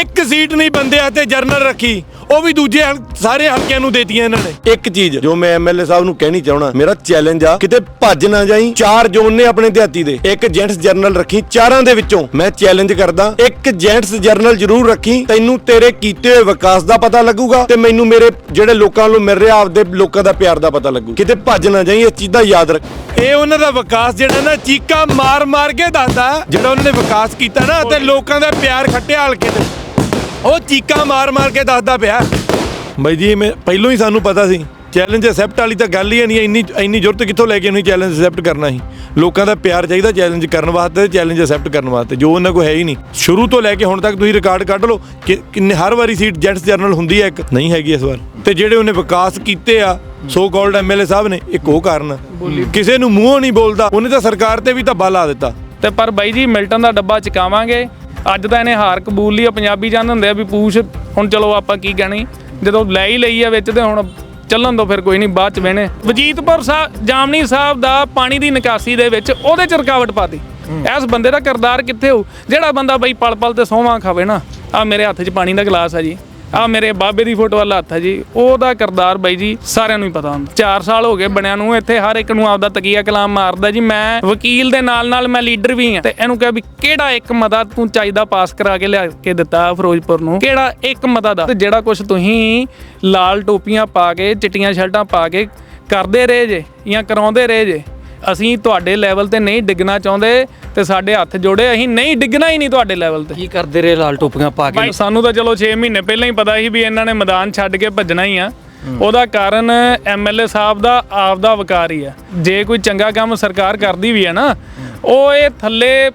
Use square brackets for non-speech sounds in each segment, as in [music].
ਇੱਕ ਸੀਟ ਨਹੀਂ ਬੰਦਿਆ ਤੇ ਜਰਨਲ ਰੱਖੀ ਉਹ ਵੀ ਦੂਜੇ ਸਾਰੇ ਹਲਕਿਆਂ ਨੂੰ ਦੇਤੀਆਂ ਇਹਨਾਂ ਨੇ। ਇੱਕ ਚੀਜ਼ ਜੋ ਮੈਂ ਐਮਐਲਏ ਸਾਹਿਬ ਨੂੰ ਕਹਿਣੀ ਚਾਹਣਾ ਮੇਰਾ ਚੈਲੰਜ ਆ ਕਿਤੇ ਭੱਜ ਨਾ ਜਾਈ ਚਾਰ ਜ਼ੋਨ ਨੇ ਆਪਣੇ ਦਿਹਾਤੀ ਦੇ। ਇੱਕ ਜੈਂਟਸ ਜਰਨਲ ਰੱਖੀ ਚਾਰਾਂ ਦੇ ਵਿੱਚੋਂ। ਮੈਂ ਚੈਲੰਜ ਕਰਦਾ ਇੱਕ ਜੈਂਟਸ ਜਰਨਲ ਜ਼ਰੂਰ ਰੱਖੀ ਤੈਨੂੰ ਤੇਰੇ ਕੀਤੇ ਹੋਏ ਵਿਕਾਸ ਦਾ ਪਤਾ ਲੱਗੂਗਾ ਤੇ ਮੈਨੂੰ ਮੇਰੇ ਜਿਹੜੇ ਲੋਕਾਂ ਨੂੰ ਮਿਲ ਰਿਹਾ ਆਪਦੇ ਲੋਕਾਂ ਦਾ ਪਿਆਰ ਦਾ ਪਤਾ ਲੱਗੂ। ਕਿਤੇ ਭੱਜ ਨਾ ਜਾਈ ਇਸ ਚੀਜ਼ ਦਾ ਯਾਦ ਰੱਖ। ਇਹ ਉਹਨਾਂ ਦਾ ਵਿਕਾਸ ਜਿਹੜਾ ਨਾ ਚੀਕਾ ਮਾਰ ਮਾਰ ਕੇ ਦੱਸਦਾ ਜਿਹੜਾ ਉਹਨਾਂ ਨੇ ਵਿਕਾਸ ਕੀਤਾ ਨਾ ਤੇ ਲੋਕਾਂ ਦਾ ਪਿਆਰ ਖੱਟਿਆ ਹਲਕੇ ਤੇ। ਉਹ ਚੀਕਾਂ ਮਾਰ ਮਾਰ ਕੇ ਦੱਸਦਾ ਪਿਆ। ਬਾਈ ਜੀ ਮੈਂ ਪਹਿਲਾਂ ਹੀ ਸਾਨੂੰ ਪਤਾ ਸੀ ਚੈਲੰਜ ਐਕਸੈਪਟ ਵਾਲੀ ਤਾਂ ਗੱਲ ਹੀ ਨਹੀਂ ਇੰਨੀ ਇੰਨੀ ਜ਼ਰੂਰਤ ਕਿੱਥੋਂ ਲੈ ਕੇ ਉਹਨੂੰ ਚੈਲੰਜ ਐਕਸੈਪਟ ਕਰਨਾ ਸੀ? ਲੋਕਾਂ ਦਾ ਪਿਆਰ ਚਾਹੀਦਾ ਚੈਲੰਜ ਕਰਨ ਵਾਸਤੇ ਚੈਲੰਜ ਐਕਸੈਪਟ ਕਰਨ ਵਾਸਤੇ ਜੋ ਉਹਨਾਂ ਕੋਲ ਹੈ ਹੀ ਨਹੀਂ। ਸ਼ੁਰੂ ਤੋਂ ਲੈ ਕੇ ਹੁਣ ਤੱਕ ਤੁਸੀਂ ਰਿਕਾਰਡ ਕੱਢ ਲਓ ਕਿ ਕਿੰਨੇ ਹਰ ਵਾਰੀ ਸੀਟ ਜੈਂਟਸ ਜਰਨਲ ਹੁੰਦੀ ਹੈ ਇੱਕ ਨਹੀਂ ਹੈਗੀ ਇਸ ਵਾਰ। ਤੇ ਜਿਹੜੇ ਉਹਨੇ ਵਿਕਾਸ ਕੀਤੇ ਆ ਸੋ ਕਾਲਡ ਐਮਐਲਏ ਸਾਹਿਬ ਨੇ ਇੱਕ ਉਹ ਕਾਰਨ। ਕਿਸੇ ਨੂੰ ਮੂੰਹੋਂ ਨਹੀਂ ਬੋਲਦਾ ਉਹਨੇ ਤਾਂ ਸਰਕਾਰ ਤੇ ਵੀ ਧੱਬਾ ਲਾ ਦਿੱਤਾ। ਤੇ ਪਰ ਬਾਈ ਜੀ ਮਿਲਟਨ ਦਾ ਡੱਬਾ ਚਕਾਵਾਂਗੇ ਅੱਜ ਤਾਂ ਇਹਨੇ ਹਾਰ ਕਬੂਲ ਲਈ ਆ ਪੰਜਾਬੀ ਜਾਣਦੇ ਹੁੰਦੇ ਆ ਵੀ ਪੂਛ ਹੁਣ ਚਲੋ ਆਪਾਂ ਕੀ ਕਹਿਣੀ ਜਦੋਂ ਲੈ ਹੀ ਲਈ ਆ ਵਿੱਚ ਤੇ ਹੁਣ ਚੱਲਣ ਤੋਂ ਫਿਰ ਕੋਈ ਨਹੀਂ ਬਾਅਦ ਚ ਵੇਣੇ ਵਜੀਤਪੁਰ ਸਾਹਿਬ ਜਾਮਨੀ ਸਾਹਿਬ ਦਾ ਪਾਣੀ ਦੀ ਨਿਕਾਸੀ ਦੇ ਵਿੱਚ ਉਹਦੇ ਚ ਰੁਕਾਵਟ ਪਾਤੀ ਇਸ ਬੰਦੇ ਦਾ ਕਿਰਦਾਰ ਕਿੱਥੇ ਹੋ ਜਿਹੜਾ ਬੰਦਾ ਬਈ ਪਲ ਪਲ ਤੇ ਸੋਹਾਂ ਖਾਵੇ ਨਾ ਆ ਮੇਰੇ ਹੱਥ 'ਚ ਪਾਣੀ ਦਾ ਗਲਾਸ ਆ ਜੀ। ਆ ਮੇਰੇ ਬਾਬੇ ਦੀ ਫੋਟੋ ਵਾਲਾ ਹੱਥ ਹੈ ਜੀ, ਉਹਦਾ ਕਿਰਦਾਰ ਬਾਈ ਜੀ ਸਾਰਿਆਂ ਨੂੰ ਹੀ ਪਤਾ ਹੁੰਦਾ। 4 ਸਾਲ ਹੋ ਗਏ ਬਣਿਆ ਨੂੰ, ਇੱਥੇ ਹਰ ਇੱਕ ਨੂੰ ਆਪਦਾ ਤਕੀਆ ਕਲਾਮ ਮਾਰਦਾ ਜੀ। ਮੈਂ ਵਕੀਲ ਦੇ ਨਾਲ ਨਾਲ ਮੈਂ ਲੀਡਰ ਵੀ ਹਾਂ ਤੇ ਇਹਨੂੰ ਕਿਹਾ ਵੀ ਕਿਹੜਾ ਇੱਕ ਮਤਾ ਤੂੰ ਚਾਹੀਦਾ ਪਾਸ ਕਰਾ ਕੇ ਲਿਆ ਕੇ ਦਿੱਤਾ ਫਿਰੋਜ਼ਪੁਰ ਨੂੰ? ਕਿਹੜਾ ਇੱਕ ਮਤਾ ਦਾ? ਤੇ ਜਿਹੜਾ ਕੁਝ ਤੁਸੀਂ ਲਾਲ ਟੋਪੀਆਂ ਪਾ ਕੇ, ਚਿੱਟੀਆਂ ਸ਼ਰਟਾਂ ਪਾ ਕੇ ਕਰਦੇ ਰਹੇ ਜੇ ਜਾਂ ਕਰਾਉਂਦੇ ਰਹੇ ਜੇ ਅਸੀਂ ਤੁਹਾਡੇ ਲੈਵਲ ਤੇ ਨਹੀਂ ਡਿੱਗਣਾ ਚਾਹੁੰਦੇ ਤੇ ਸਾਡੇ ਹੱਥ ਜੋੜੇ ਅਸੀਂ ਨਹੀਂ ਡਿੱਗਣਾ ਹੀ ਨਹੀਂ ਤੁਹਾਡੇ ਲੈਵਲ ਤੇ। ਕੀ ਕਰਦੇ ਰਹੇ ਲਾਲ ਟੋਪੀਆਂ ਪਾ ਕੇ? ਭਾਈ ਸਾਨੂੰ ਤਾਂ ਚਲੋ 6 ਮਹੀਨੇ ਪਹਿਲਾਂ ਹੀ ਪਤਾ ਸੀ ਵੀ ਇਹਨਾਂ ਨੇ ਮੈਦਾਨ ਛੱਡ ਕੇ ਭੱਜਣਾ ਹੀ ਆ। ਉਹਦਾ ਕਾਰਨ ਐਮਐਲਏ ਸਾਹਿਬ ਦਾ ਆਪ ਦਾ ਵਕਾਰ ਹੀ ਆ। ਜੇ ਕੋਈ ਚੰਗਾ ਕੰਮ ਸਰਕਾਰ ਕਰਦੀ ਵੀ ਹੈ ਨਾ ਉਹ ਇਹ ਥੱਲੇ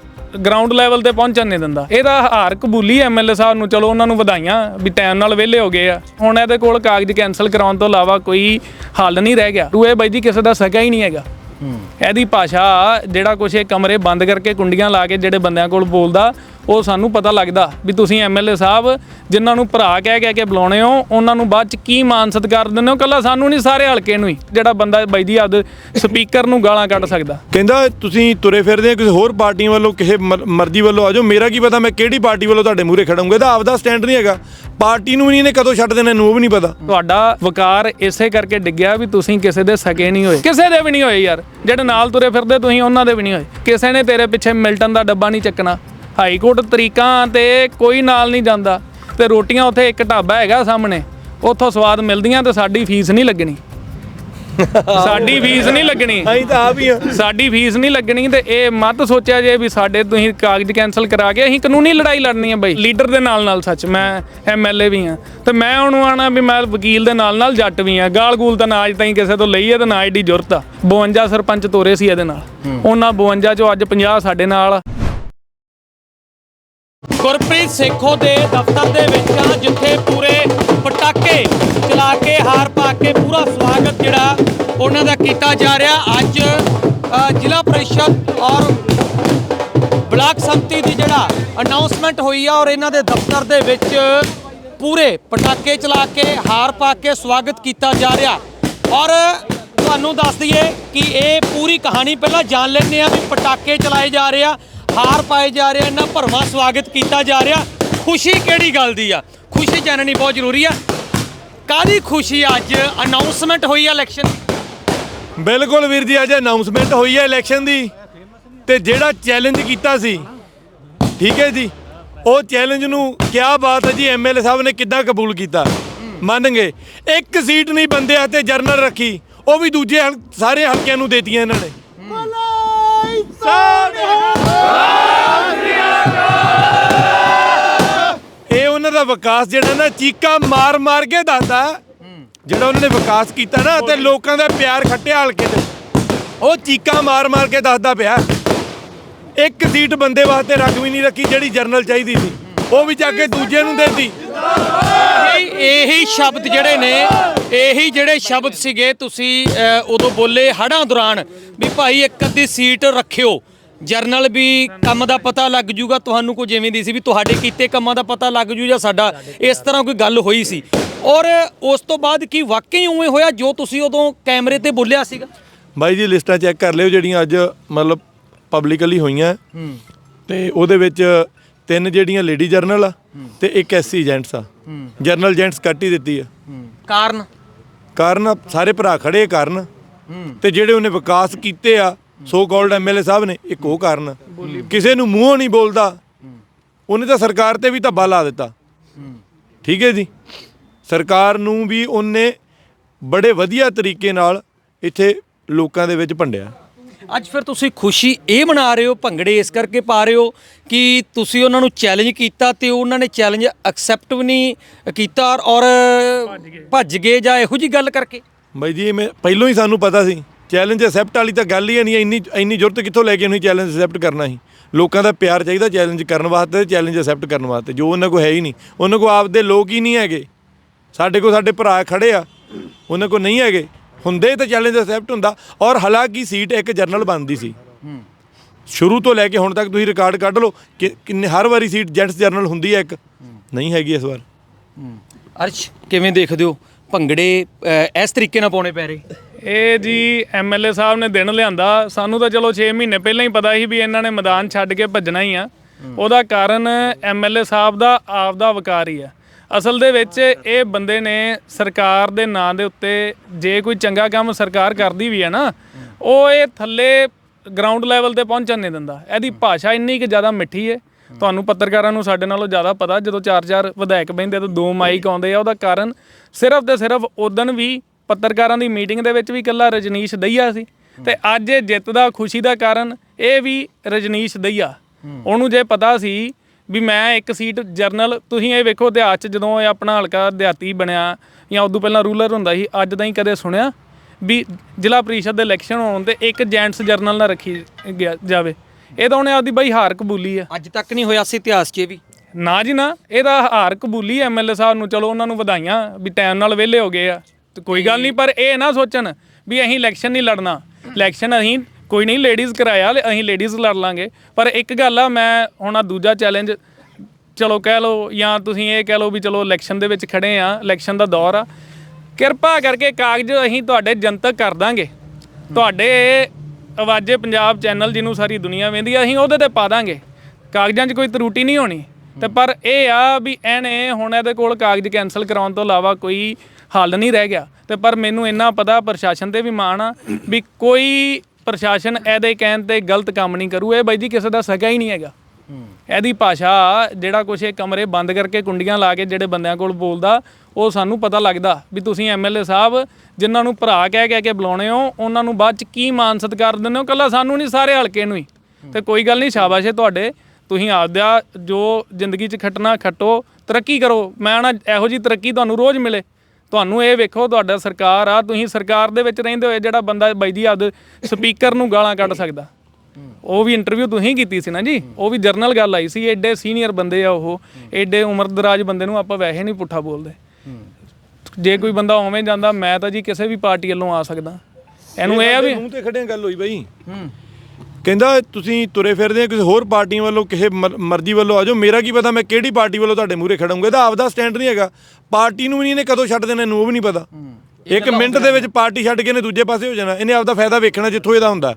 ਗਰਾਊਂਡ ਲੈਵਲ ਤੇ ਪਹੁੰਚਣ ਨਹੀਂ ਦਿੰਦਾ। ਇਹਦਾ ਹਾਰ ਕਬੂਲੀ ਐਮਐਲਏ ਸਾਹਿਬ ਨੂੰ ਚਲੋ ਉਹਨਾਂ ਨੂੰ ਵਧਾਈਆਂ ਵੀ ਟਾਈਮ ਨਾਲ ਵਿਹਲੇ ਹੋ ਗਏ ਆ। ਹੁਣ ਇਹਦੇ ਕੋਲ ਕਾਗਜ਼ ਕੈਨਸਲ ਕਰਾਉਣ ਤੋਂ ਇਲਾਵਾ ਕੋਈ ਹੱਲ ਨਹੀਂ ਰਹਿ ਗਿਆ। ਤੂੰ ਇਹ ਬਾਈ ਜੀ ਕਿਸੇ ਦਾ ਸਕਾ ਹੀ ਨਹੀਂ ਹੈਗਾ। ਇਹਦੀ ਭਾਸ਼ਾ ਜਿਹੜਾ ਕੁਛ ਇਹ ਕਮਰੇ ਬੰਦ ਕਰਕੇ ਕੁੰਡੀਆਂ ਲਾ ਕੇ ਜਿਹੜੇ ਬੰਦਿਆਂ ਕੋਲ ਬੋਲਦਾ ਉਹ ਸਾਨੂੰ ਪਤਾ ਲੱਗਦਾ ਵੀ ਤੁਸੀਂ ਐਮਐਲਏ ਸਾਹਿਬ ਜਿਨ੍ਹਾਂ ਨੂੰ ਭਰਾ ਕਹਿ ਕਹਿ ਕੇ ਬੁਲਾਉਣੇ ਹੋ ਉਹਨਾਂ ਨੂੰ ਬਾਅਦ ਚ ਕੀ ਮਾਨ ਸਤਿਕਾਰ ਦਿੰਦੇ ਹੋ? ਕੱਲਾ ਸਾਨੂੰ ਨਹੀਂ ਸਾਰੇ ਹਲਕੇ ਨੂੰ ਹੀ ਜਿਹੜਾ ਬੰਦਾ ਬਾਈ ਜੀ ਆਪਦੇ ਸਪੀਕਰ ਨੂੰ ਗਾਲਾਂ ਕੱਢ ਸਕਦਾ। ਕਹਿੰਦਾ ਤੁਸੀਂ ਤੁਰੇ ਫਿਰਦੇ ਆ ਕਿਸੇ ਹੋਰ ਪਾਰਟੀਆਂ ਵੱਲੋਂ ਕਿਸੇ ਮਰ- ਮਰਜ਼ੀ ਵੱਲੋਂ ਆਜੋ ਮੇਰਾ ਕੀ ਪਤਾ ਮੈਂ ਕਿਹੜੀ ਪਾਰਟੀ ਵੱਲੋਂ ਤੁਹਾਡੇ ਮੂਹਰੇ ਖੜਾਂਗਾ ਇਹਦਾ ਆਪਦਾ ਸਟੈਂਡ ਨਹੀਂ ਹੈਗਾ। ਪਾਰਟੀ ਨੂੰ ਵੀ ਨਹੀਂ ਇਹਨੇ ਕਦੋਂ ਛੱਡ ਦੇਣਾ ਉਹ ਵੀ ਨਹੀਂ ਪਤਾ। ਤੁਹਾਡਾ ਵਕਾਰ ਇਸੇ ਕਰਕੇ ਡਿੱਗਿਆ ਵੀ ਤੁਸੀਂ ਕਿਸੇ ਦੇ ਸਕੇ ਨਹੀਂ ਹੋਏ। ਕਿਸੇ ਦੇ ਵੀ ਨਹੀਂ ਹੋਏ ਯਾਰ। ਜਿਹੜੇ ਨਾਲ ਤੁਰੇ ਫਿਰਦੇ ਤੁਸੀਂ ਉਹਨਾਂ ਦੇ ਵੀ ਨਹੀਂ ਹੋਏ। ਕਿਸੇ ਨੇ ਤੇਰੇ ਪਿੱਛੇ ਮਿਲਟਨ ਦਾ ਡੱਬਾ ਨਹੀਂ ਚੱਕਣਾ। ਹਾਈ ਕੋਰਟ ਤਰੀਕਾਂ ਤੇ ਕੋਈ ਨਾਲ ਨਹੀਂ ਜਾਂਦਾ ਤੇ ਰੋਟੀਆਂ ਉੱਥੇ ਇੱਕ ਢਾਬਾ ਹੈਗਾ ਸਾਹਮਣੇ ਉੱਥੋਂ ਸਵਾਦ ਮਿਲਦੀਆਂ ਤੇ ਸਾਡੀ ਫੀਸ ਨਹੀਂ ਲੱਗਣੀ। ਸਾਡੀ ਫੀਸ ਨਹੀਂ ਲੱਗਣੀ। ਅਸੀਂ ਤਾਂ ਆਪ ਹੀ ਆ। ਸਾਡੀ ਫੀਸ ਨਹੀਂ ਲੱਗਣੀ ਤੇ ਇਹ ਮਤ ਸੋਚਿਆ ਜੇ ਵੀ ਸਾਡੇ ਤੁਸੀਂ ਕਾਗਜ਼ ਕੈਨਸਲ ਕਰਾ ਕੇ ਅਸੀਂ ਕਾਨੂੰਨੀ ਲੜਾਈ ਲੜਨੀ ਹੈ ਬਈ। ਲੀਡਰ ਦੇ ਨਾਲ ਨਾਲ ਸੱਚ ਮੈਂ ਐਮਐਲਏ ਵੀ ਆ। ਤੇ ਮੈਂ ਉਹਨੂੰ ਆਣਾ ਵੀ ਮੈਂ ਵਕੀਲ ਦੇ ਨਾਲ ਨਾਲ ਜੱਟ ਵੀ ਆ। ਗਾਲ ਗੂਲ ਤਾਂ ਨਾ ਅੱਜ ਤਾਈਂ ਕਿਸੇ ਤੋਂ ਲਈ ਹੈ ਤੇ ਨਾ ਐਡੀ ਜ਼ਰੂਰਤ ਆ। 52 ਸਰਪੰਚ ਤੋਰੇ ਸੀ ਇਹਦੇ ਨਾਲ। ਉਹਨਾਂ 52 ਚੋਂ ਅੱਜ 50 ਸਾਡੇ ਨਾਲ। ਗੁਰਪ੍ਰੀਤ ਸੇਖੋ ਦੇ ਦਫ਼ਤਰ ਦੇ ਵਿੱਚ ਆ, ਜਿੱਥੇ ਪੂਰੇ ਪਟਾਕੇ ਚਲਾ ਕੇ, ਹਾਰ ਪਾ ਕੇ ਪੂਰਾ ਸਵਾਗਤ ਜਿਹੜਾ ਉਹਨਾਂ ਦਾ ਕੀਤਾ ਜਾ ਰਿਹਾ। ਅੱਜ ਜ਼ਿਲ੍ਹਾ ਪ੍ਰੀਸ਼ਦ ਔਰ ਬਲਾਕ ਸੰਮਤੀ ਦੀ ਜਿਹੜਾ ਅਨਾਉਂਸਮੈਂਟ ਹੋਈ ਆ ਔਰ ਇਹਨਾਂ ਦੇ ਦਫ਼ਤਰ ਦੇ ਵਿੱਚ ਪੂਰੇ ਪਟਾਕੇ ਚਲਾ ਕੇ, ਹਾਰ ਪਾ ਕੇ ਸਵਾਗਤ ਕੀਤਾ ਜਾ ਰਿਹਾ। ਔਰ ਤੁਹਾਨੂੰ ਦੱਸ ਦਈਏ ਕਿ ਇਹ ਪੂਰੀ ਕਹਾਣੀ ਪਹਿਲਾਂ ਜਾਣ ਲੈਂਦੇ ਆ ਵੀ ਪਟਾਕੇ ਚਲਾਏ ਜਾ ਰਹੇ ਆ। ਹਾਰ ਪਾਏ ਜਾ ਰਹੇ ਇਹਨਾਂ ਭਰਵਾਂ ਸਵਾਗਤ ਕੀਤਾ ਜਾ ਰਿਹਾ। ਖੁਸ਼ੀ ਕਿਹੜੀ ਗੱਲ ਦੀ ਆ? ਖੁਸ਼ੀ ਜਾਣਨੀ ਬਹੁਤ ਜ਼ਰੂਰੀ ਆ। ਕਾਦੀ ਖੁਸ਼ੀ ਅੱਜ ਅਨਾਉਂਸਮੈਂਟ ਹੋਈ ਆ ਇਲੈਕਸ਼ਨ ਬਿਲਕੁਲ ਵੀਰ ਜੀ ਅੱਜ ਅਨਾਉਂਸਮੈਂਟ ਹੋਈ ਹੈ ਇਲੈਕਸ਼ਨ ਦੀ। ਤੇ ਜਿਹੜਾ ਚੈਲੰਜ ਕੀਤਾ ਸੀ ਠੀਕ ਹੈ ਜੀ ਉਹ ਚੈਲੰਜ ਨੂੰ ਕਿਆ ਬਾਤ ਹੈ ਜੀ ਐਮਐਲਏ ਸਾਹਿਬ ਨੇ ਕਿੱਦਾਂ ਕਬੂਲ ਕੀਤਾ? ਮੰਨ ਗਏ ਇੱਕ ਸੀਟ ਨਹੀਂ ਬੰਦਿਆ ਤੇ ਜਰਨਲ ਰੱਖੀ ਉਹ ਵੀ ਦੂਜੇ ਸਾਰੇ ਹਲਕਿਆਂ ਨੂੰ ਦੇਤੀਆਂ ਇਹਨਾਂ ਨੇ। ਇਹ ਉਹਨਾਂ ਦਾ ਵਿਕਾਸ ਜਿਹੜਾ ਨਾ ਚੀਕਾਂ ਮਾਰ ਮਾਰ ਕੇ ਦੱਸਦਾ। ਜਿਹੜਾ ਉਹਨਾਂ ਨੇ ਵਿਕਾਸ ਕੀਤਾ ਨਾ ਤੇ ਲੋਕਾਂ ਦਾ ਪਿਆਰ ਖੱਟਿਆ ਹਲਕੇ ਤੇ। ਉਹ ਚੀਕਾ ਮਾਰ ਮਾਰ ਕੇ ਦੱਸਦਾ ਪਿਆ। ਇੱਕ ਸੀਟ ਬੰਦੇ ਵਾਸਤੇ ਰੱਖ ਵੀ ਨਹੀਂ ਰੱਖੀ ਜਿਹੜੀ ਜਰਨਲ ਚਾਹੀਦੀ ਸੀ। ਉਹ ਵੀ ਜਾ ਕੇ ਦੂਜੇ ਨੂੰ ਦੇਤੀ ਇਹ ਇਹੀ ਸ਼ਬਦ ਜਿਹੜੇ ਨੇ ਇਹੀ ਜਿਹੜੇ ਸ਼ਬਦ ਸੀਗੇ ਤੁਸੀਂ ਉਦੋਂ ਬੋਲੇ ਹੜਾਂ ਦੌਰਾਨ ਵੀ ਭਾਈ ਇੱਕ ਅੱਧੀ ਸੀਟ ਰੱਖਿਓ। ਜਰਨਲ ਵੀ ਕੰਮ ਦਾ ਪਤਾ ਲੱਗ ਜੂਗਾ ਤੁਹਾਨੂੰ ਕੋਈ ਜਿਵੇਂ ਦੀ ਸੀ ਵੀ ਤੁਹਾਡੇ ਕੀਤੇ ਕੰਮਾਂ ਦਾ ਪਤਾ ਲੱਗ ਜੂ ਜਾਂ ਸਾਡਾ ਇਸ ਤਰ੍ਹਾਂ ਕੋਈ ਗੱਲ ਹੋਈ ਸੀ। ਔਰ ਉਸ ਤੋਂ ਬਾਅਦ ਕੀ ਵਾਕਈ ਉਵੇਂ ਹੋਇਆ ਜੋ ਤੁਸੀਂ ਉਦੋਂ ਕੈਮਰੇ ਤੇ ਬੋਲਿਆ ਸੀਗਾ? ਬਾਈ ਜੀ ਲਿਸਟਾਂ ਚੈੱਕ ਕਰ ਲਿਓ ਜਿਹੜੀਆਂ ਅੱਜ ਮਤਲਬ ਪਬਲਿਕਲੀ ਹੋਈਆਂ। ਤੇ ਉਹਦੇ ਵਿੱਚ ਤਿੰਨ ਜਿਹੜੀਆਂ ਲੇਡੀ ਜਰਨਲ ਆ ਤੇ ਇੱਕ ਐਸਸੀ ਏਜੰਟਸ ਆ। ਜਨਰਲ ਏਜੰਟਸ ਕੱਟ ਹੀ ਦਿੱਤੀ ਆ। ਕਾਰਨ? ਕਾਰਨ ਸਾਰੇ ਭਰਾ ਖੜੇ ਕਾਰਨ। ਤੇ ਜਿਹੜੇ ਉਹਨੇ ਵਿਕਾਸ ਕੀਤੇ ਆ ਸੋ ਕਾਲਡ ਐਮਐਲਏ ਸਾਹਿਬ ਨੇ ਇੱਕ ਉਹ ਕਾਰਨ। ਕਿਸੇ ਨੂੰ ਮੂੰਹੋਂ ਨਹੀਂ ਬੋਲਦਾ। ਉਹਨੇ ਤਾਂ ਸਰਕਾਰ ਤੇ ਵੀ ਧੱਬਾ ਲਾ ਦਿੱਤਾ। ਠੀਕ ਹੈ ਜੀ? ਸਰਕਾਰ ਨੂੰ ਵੀ ਉਹਨੇ ਬੜੇ ਵਧੀਆ ਤਰੀਕੇ ਨਾਲ ਇੱਥੇ ਲੋਕਾਂ ਦੇ ਵਿੱਚ ਭੰਡਿਆ। ਅੱਜ ਫਿਰ ਤੁਸੀਂ ਖੁਸ਼ੀ ਇਹ ਮਨਾ ਰਹੇ ਹੋ ਭੰਗੜੇ ਇਸ ਕਰਕੇ ਪਾ ਰਹੇ ਹੋ ਕਿ ਤੁਸੀਂ ਉਹਨਾਂ ਨੂੰ ਚੈਲੰਜ ਕੀਤਾ ਤੇ ਉਹਨਾਂ ਨੇ ਚੈਲੰਜ ਐਕਸੈਪਟ ਵੀ ਨਹੀਂ ਕੀਤਾ ਔਰ ਭੱਜ ਗਏ। ਜਾਂ ਇਹੋ ਜੀ ਗੱਲ ਕਰਕੇ? ਬਾਈ ਜੀ ਮੈਂ ਪਹਿਲਾਂ ਹੀ ਸਾਨੂੰ ਪਤਾ ਸੀ। ਚੈਲੰਜ ਐਕਸੈਪਟ ਵਾਲੀ ਤਾਂ ਗੱਲ ਹੀ ਨਹੀਂ ਹੈ, ਇੰਨੀ ਇੰਨੀ ਜ਼ਰੂਰਤ ਕਿੱਥੋਂ ਲੈ ਕੇ ਉਹਨੂੰ ਚੈਲੰਜ ਐਕਸੈਪਟ ਕਰਨਾ ਸੀ? ਲੋਕਾਂ ਦਾ ਪਿਆਰ ਚਾਹੀਦਾ ਚੈਲੰਜ ਕਰਨ ਵਾਸਤੇ ਚੈਲੰਜ ਐਕਸੈਪਟ ਕਰਨ ਵਾਸਤੇ। ਜੋ ਉਹਨਾਂ ਕੋਲ ਹੈ ਹੀ ਨਹੀਂ। ਉਹਨਾਂ ਕੋਲ ਆਪਦੇ ਲੋਕ ਹੀ ਨਹੀਂ ਹੈਗੇ। ਸਾਡੇ ਕੋਲ ਸਾਡੇ ਭਰਾ ਖੜੇ ਆ। ਉਹਨਾਂ ਕੋਲ ਨਹੀਂ ਹੈਗੇ। ਹੁੰਦੇ ਤਾਂ ਚੈਲੰਜ ਐਕਸੈਪਟ ਹੁੰਦਾ। ਔਰ ਹਾਲਾਂਕਿ ਸੀਟ ਇੱਕ ਜਰਨਲ ਬਣਦੀ ਸੀ। ਸ਼ੁਰੂ ਤੋਂ ਲੈ ਕੇ ਹੁਣ ਤੱਕ ਤੁਸੀਂ ਰਿਕਾਰਡ ਕੱਢ ਲਓ ਕਿ ਕਿੰਨੇ ਹਰ ਵਾਰੀ ਸੀਟ ਜੈਂਟਸ ਜਰਨਲ ਹੁੰਦੀ ਹੈ ਇੱਕ। ਨਹੀਂ ਹੈਗੀ ਇਸ ਵਾਰ। ਅਰਸ਼ ਕਿਵੇਂ ਦੇਖਦੇ ਹੋ? ਭੰਗੜੇ ਇਸ ਤਰੀਕੇ ਨਾਲ ਪਾਉਣੇ ਪੈ ਰਹੇ। ਇਹ ਜੀ ਐਮਐਲਏ ਸਾਹਿਬ ਨੇ ਦਿਨ ਲਿਆਂਦਾ। ਸਾਨੂੰ ਤਾਂ ਚਲੋ 6 ਮਹੀਨੇ ਪਹਿਲਾਂ ਹੀ ਪਤਾ ਸੀ ਵੀ ਇਹਨਾਂ ਨੇ ਮੈਦਾਨ ਛੱਡ ਕੇ ਭੱਜਣਾ ਹੀ ਆ। ਉਹਦਾ ਕਾਰਨ ਐਮਐਲਏ ਸਾਹਿਬ ਦਾ ਆਪ ਦਾ ਵਕਾਰ ਹੀ ਆ। ਅਸਲ ਦੇ ਵਿੱਚ ਇਹ ਬੰਦੇ ਨੇ ਸਰਕਾਰ ਦੇ ਨਾਂ ਦੇ ਉੱਤੇ ਜੇ ਕੋਈ ਚੰਗਾ ਕੰਮ ਸਰਕਾਰ ਕਰਦੀ ਵੀ ਹੈ ਨਾ ਉਹ ਇਹ ਥੱਲੇ ਗਰਾਊਂਡ ਲੈਵਲ ਤੇ ਪਹੁੰਚਣ ਨਹੀਂ ਦਿੰਦਾ। ਇਹਦੀ ਭਾਸ਼ਾ ਇੰਨੀ ਕਿ ਜ਼ਿਆਦਾ ਮਿੱਠੀ ਹੈ। ਤੁਹਾਨੂੰ ਪੱਤਰਕਾਰਾਂ ਨੂੰ ਸਾਡੇ ਨਾਲੋਂ ਜ਼ਿਆਦਾ ਪਤਾ ਜਦੋਂ ਚਾਰ ਚਾਰ ਵਿਧਾਇਕ ਬਹਿੰਦੇ ਤਾਂ ਦੋ ਮਾਈਕ ਆਉਂਦੇ ਆ ਉਹਦਾ ਕਾਰਨ ਸਿਰਫ ਤੇ ਸਿਰਫ ਉਦਣ ਵੀ ਪੱਤਰਕਾਰਾਂ ਦੀ ਮੀਟਿੰਗ ਦੇ ਵਿੱਚ ਵੀ ਇਕੱਲਾ ਰਜਨੀਸ਼ ਦਈਆ ਸੀ। ਤੇ ਅੱਜ ਇਹ ਜਿੱਤ ਦਾ ਖੁਸ਼ੀ ਦਾ ਕਾਰਨ ਇਹ ਵੀ ਰਜਨੀਸ਼ ਦਈਆ। ਉਹਨੂੰ ਜੇ ਪਤਾ ਸੀ ਵੀ ਮੈਂ ਇੱਕ ਸੀਟ ਜਰਨਲ ਤੁਸੀਂ ਇਹ ਵੇਖੋ ਇਤਿਹਾਸ 'ਚ ਜਦੋਂ ਇਹ ਆਪਣਾ ਹਲਕਾ ਦਿਹਾਤੀ ਬਣਿਆ ਜਾਂ ਉਦੋਂ ਪਹਿਲਾਂ ਰੂਲਰ ਹੁੰਦਾ ਸੀ ਅੱਜ ਤਾਂ ਹੀ ਕਦੇ ਸੁਣਿਆ ਵੀ ਜ਼ਿਲ੍ਹਾ ਪ੍ਰੀਸ਼ਦ ਦੇ ਇਲੈਕਸ਼ਨ ਹੋਣ ਤੇ ਇੱਕ ਜੈਂਟਸ ਜਰਨਲ ਨਾ ਰੱਖੀ ਗਿਆ- ਜਾਵੇ? ਇਹ ਤਾਂ ਉਹਨੇ ਆਪਦੀ ਬਈ ਹਾਰ ਕਬੂਲੀ ਆ। ਅੱਜ ਤੱਕ ਨਹੀਂ ਹੋਇਆ ਸੀ ਇਤਿਹਾਸ 'ਚ ਇਹ ਵੀ? ਨਾ ਜੀ ਨਾ ਇਹਦਾ ਹਾਰ ਕਬੂਲੀ ਐਮਐਲਏ ਸਾਹਿਬ ਨੂੰ ਚਲੋ ਉਹਨਾਂ ਨੂੰ ਵਧਾਈਆਂ ਵੀ ਟਾਈਮ ਨਾਲ ਵਿਹਲੇ ਹੋ ਗਏ ਆ। ਤੇ ਕੋਈ ਗੱਲ ਨਹੀਂ ਪਰ ਇਹ ਨਾ ਸੋਚਣ ਵੀ ਅਸੀਂ ਇਲੈਕਸ਼ਨ ਨਹੀਂ ਲੜਨਾ ਇਲੈਕਸ਼ਨ ਅਸੀਂ ਕੋਈ ਨਹੀਂ ਲੇਡੀਜ਼ ਕਰਾਇਆ ਅਸੀਂ ਲੇਡੀਜ਼ ਲੜ ਲਾਂਗੇ। ਪਰ ਇੱਕ ਗੱਲ ਆ, ਮੈਂ ਹੁਣ ਆ ਦੂਜਾ ਚੈਲੰਜ ਚਲੋ ਕਹਿ ਲਓ, ਜਾਂ ਤੁਸੀਂ ਇਹ ਕਹਿ ਲਓ ਵੀ ਚਲੋ ਇਲੈਕਸ਼ਨ ਦੇ ਵਿੱਚ ਖੜੇ ਆ ਇਲੈਕਸ਼ਨ ਦਾ ਦੌਰ ਆ। ਕਿਰਪਾ ਕਰਕੇ ਕਾਗਜ਼ ਅਸੀਂ ਤੁਹਾਡੇ ਜਨਤਕ ਕਰ ਦਾਂਗੇ। ਤੁਹਾਡੇ ਆਵਾਜ਼ੇ ਪੰਜਾਬ ਚੈਨਲ ਜਿਹਨੂੰ ਸਾਰੀ ਦੁਨੀਆ ਵੇਂਦੀ ਆ, ਅਸੀਂ ਉਹਦੇ ਤੇ ਪਾ ਦਾਂਗੇ। ਕਾਗਜ਼ਾਂ 'ਚ ਕੋਈ ਤਰੂਟੀ ਨਹੀਂ ਹੋਣੀ। ਤੇ ਪਰ ਇਹ ਆ ਵੀ ਐਨੇ ਹੁਣ ਇਹਦੇ ਕੋਲ ਕਾਗਜ਼ ਕੈਨਸਲ ਕਰਾਉਣ ਤੋਂ ਇਲਾਵਾ ਕੋਈ ਹੱਲ ਨਹੀਂ ਰਹਿ ਗਿਆ। ਤੇ ਪਰ ਮੈਨੂੰ ਇੰਨਾ ਪਤਾ, ਪ੍ਰਸ਼ਾਸਨ ਤੇ ਵੀ ਮਾਣ ਆ, ਵੀ ਕੋਈ ਪ੍ਰਸ਼ਾਸਨ ਇਹਦੇ ਕਹਿਣ ਤੇ ਗਲਤ ਕੰਮ ਨਹੀਂ ਕਰੂ, ਇਹ ਬਾਈ ਜੀ ਕਿਸੇ ਦਾ ਸਗਾ ਹੀ ਨਹੀਂ ਹੈਗਾ। ਇਹਦੀ ਭਾਸ਼ਾ ਜਿਹੜਾ ਕੁਛ ਇਹ ਕਮਰੇ ਬੰਦ ਕਰਕੇ ਕੁੰਡੀਆਂ ਲਾ ਕੇ ਜਿਹੜੇ ਬੰਦਿਆਂ ਕੋਲ ਬੋਲਦਾ, ਉਹ ਸਾਨੂੰ ਪਤਾ ਲੱਗਦਾ ਵੀ ਤੁਸੀਂ ਐਮਐਲਏ ਸਾਹਿਬ ਜਿਨ੍ਹਾਂ ਨੂੰ ਭਰਾ ਕਹਿ ਕਹਿ ਕੇ ਬੁਲਾਉਣੇ ਹੋ, ਉਹਨਾਂ ਨੂੰ ਬਾਅਦ ਚ ਕੀ ਮਾਨ ਸਤਿਕਾਰ ਦਿੰਦੇ ਹੋ? ਕੱਲਾ ਸਾਨੂੰ ਨਹੀਂ, ਸਾਰੇ ਹਲਕੇ ਨੂੰ ਹੀ। ਤੇ ਕੋਈ ਗੱਲ ਨਹੀਂ, ਸ਼ਾਬਾਸ਼ ਹੈ ਤੁਹਾਡੇ। ਤੁਸੀਂ ਆਪਦਾ ਜੋ ਜ਼ਿੰਦਗੀ 'ਚ ਖੱਟਣਾ, ਖੱਟੋ, ਤਰੱਕੀ ਕਰੋ। ਮੈਂ ਨਾ ਇਹੋ ਜੀ ਤਰੱਕੀ ਤੁਹਾਨੂੰ ਰੋਜ਼ ਮਿਲੇ। ਤੁਹਾਨੂੰ ਇਹ ਵੇਖੋ ਤੁਹਾਡਾ ਸਰਕਾਰ ਆ ਤੁਸੀਂ ਸਰਕਾਰ ਦੇ ਵਿੱਚ ਰਹਿੰਦੇ ਹੋਏ ਜਿਹੜਾ ਬੰਦਾ ਬਾਈ ਜੀ ਆਪਦੇ ਸਪੀਕਰ ਨੂੰ ਗਾਲਾਂ ਕੱਢ ਸਕਦਾ। ਉਹ ਵੀ ਇੰਟਰਵਿਊ ਤੁਸੀਂ ਕੀਤੀ ਸੀ ਨਾ ਜੀ ਉਹ ਵੀ ਜਰਨਲ ਗੱਲ ਆਈ ਸੀ ਐਡੇ ਸੀਨੀਅਰ ਬੰਦੇ ਆ ਉਹ ਐਡੇ ਉਮਰਦਰਾਜ ਬੰਦੇ ਨੂੰ ਆਪਾਂ ਵੈਸੇ ਨਹੀਂ ਪੁੱਠਾ ਬੋਲਦੇ। ਜੇ ਕੋਈ ਬੰਦਾ ਉਵੇਂ ਜਾਂਦਾ ਮੈਂ ਤਾਂ ਜੀ ਕਿਸੇ ਵੀ ਪਾਰਟੀ ਵੱਲੋਂ ਆ ਸਕਦਾ। ਇਹਨੂੰ ਇਹ ਆ ਵੀ ਮੂੰਹ ਤੇ ਖੜਿਆ ਗੱਲ ਹੋਈ ਬਾਈ। ਕਹਿੰਦਾ ਤੁਸੀਂ ਤੁਰੇ ਫਿਰਦੇ ਆ ਕਿਸੇ ਹੋਰ ਪਾਰਟੀਆਂ ਵੱਲੋਂ ਕਿਸੇ ਮਰ- ਮਰਜ਼ੀ ਵੱਲੋਂ ਆ ਜਾਓ। ਮੇਰਾ ਕੀ ਪਤਾ ਮੈਂ ਕਿਹੜੀ ਪਾਰਟੀ ਵੱਲੋਂ ਤੁਹਾਡੇ ਮੂਹਰੇ ਖੜਾਂਗਾ। ਇਹਦਾ ਆਪਦਾ ਸਟੈਂਡ ਨਹੀਂ ਹੈਗਾ। ਪਾਰਟੀ ਨੂੰ ਵੀ ਨਹੀਂ ਇਹਨੇ ਕਦੋਂ ਛੱਡ ਦੇਣਾ ਇਹਨੂੰ ਉਹ ਵੀ ਨਹੀਂ ਪਤਾ। ਇੱਕ ਮਿੰਟ ਦੇ ਵਿੱਚ ਪਾਰਟੀ ਛੱਡ ਕੇ ਇਹਨੇ ਦੂਜੇ ਪਾਸੇ ਹੋ ਜਾਣਾ। ਇਹਨੇ ਆਪਦਾ ਫਾਇਦਾ ਵੇਖਣਾ ਜਿੱਥੋਂ ਇਹਦਾ ਹੁੰਦਾ।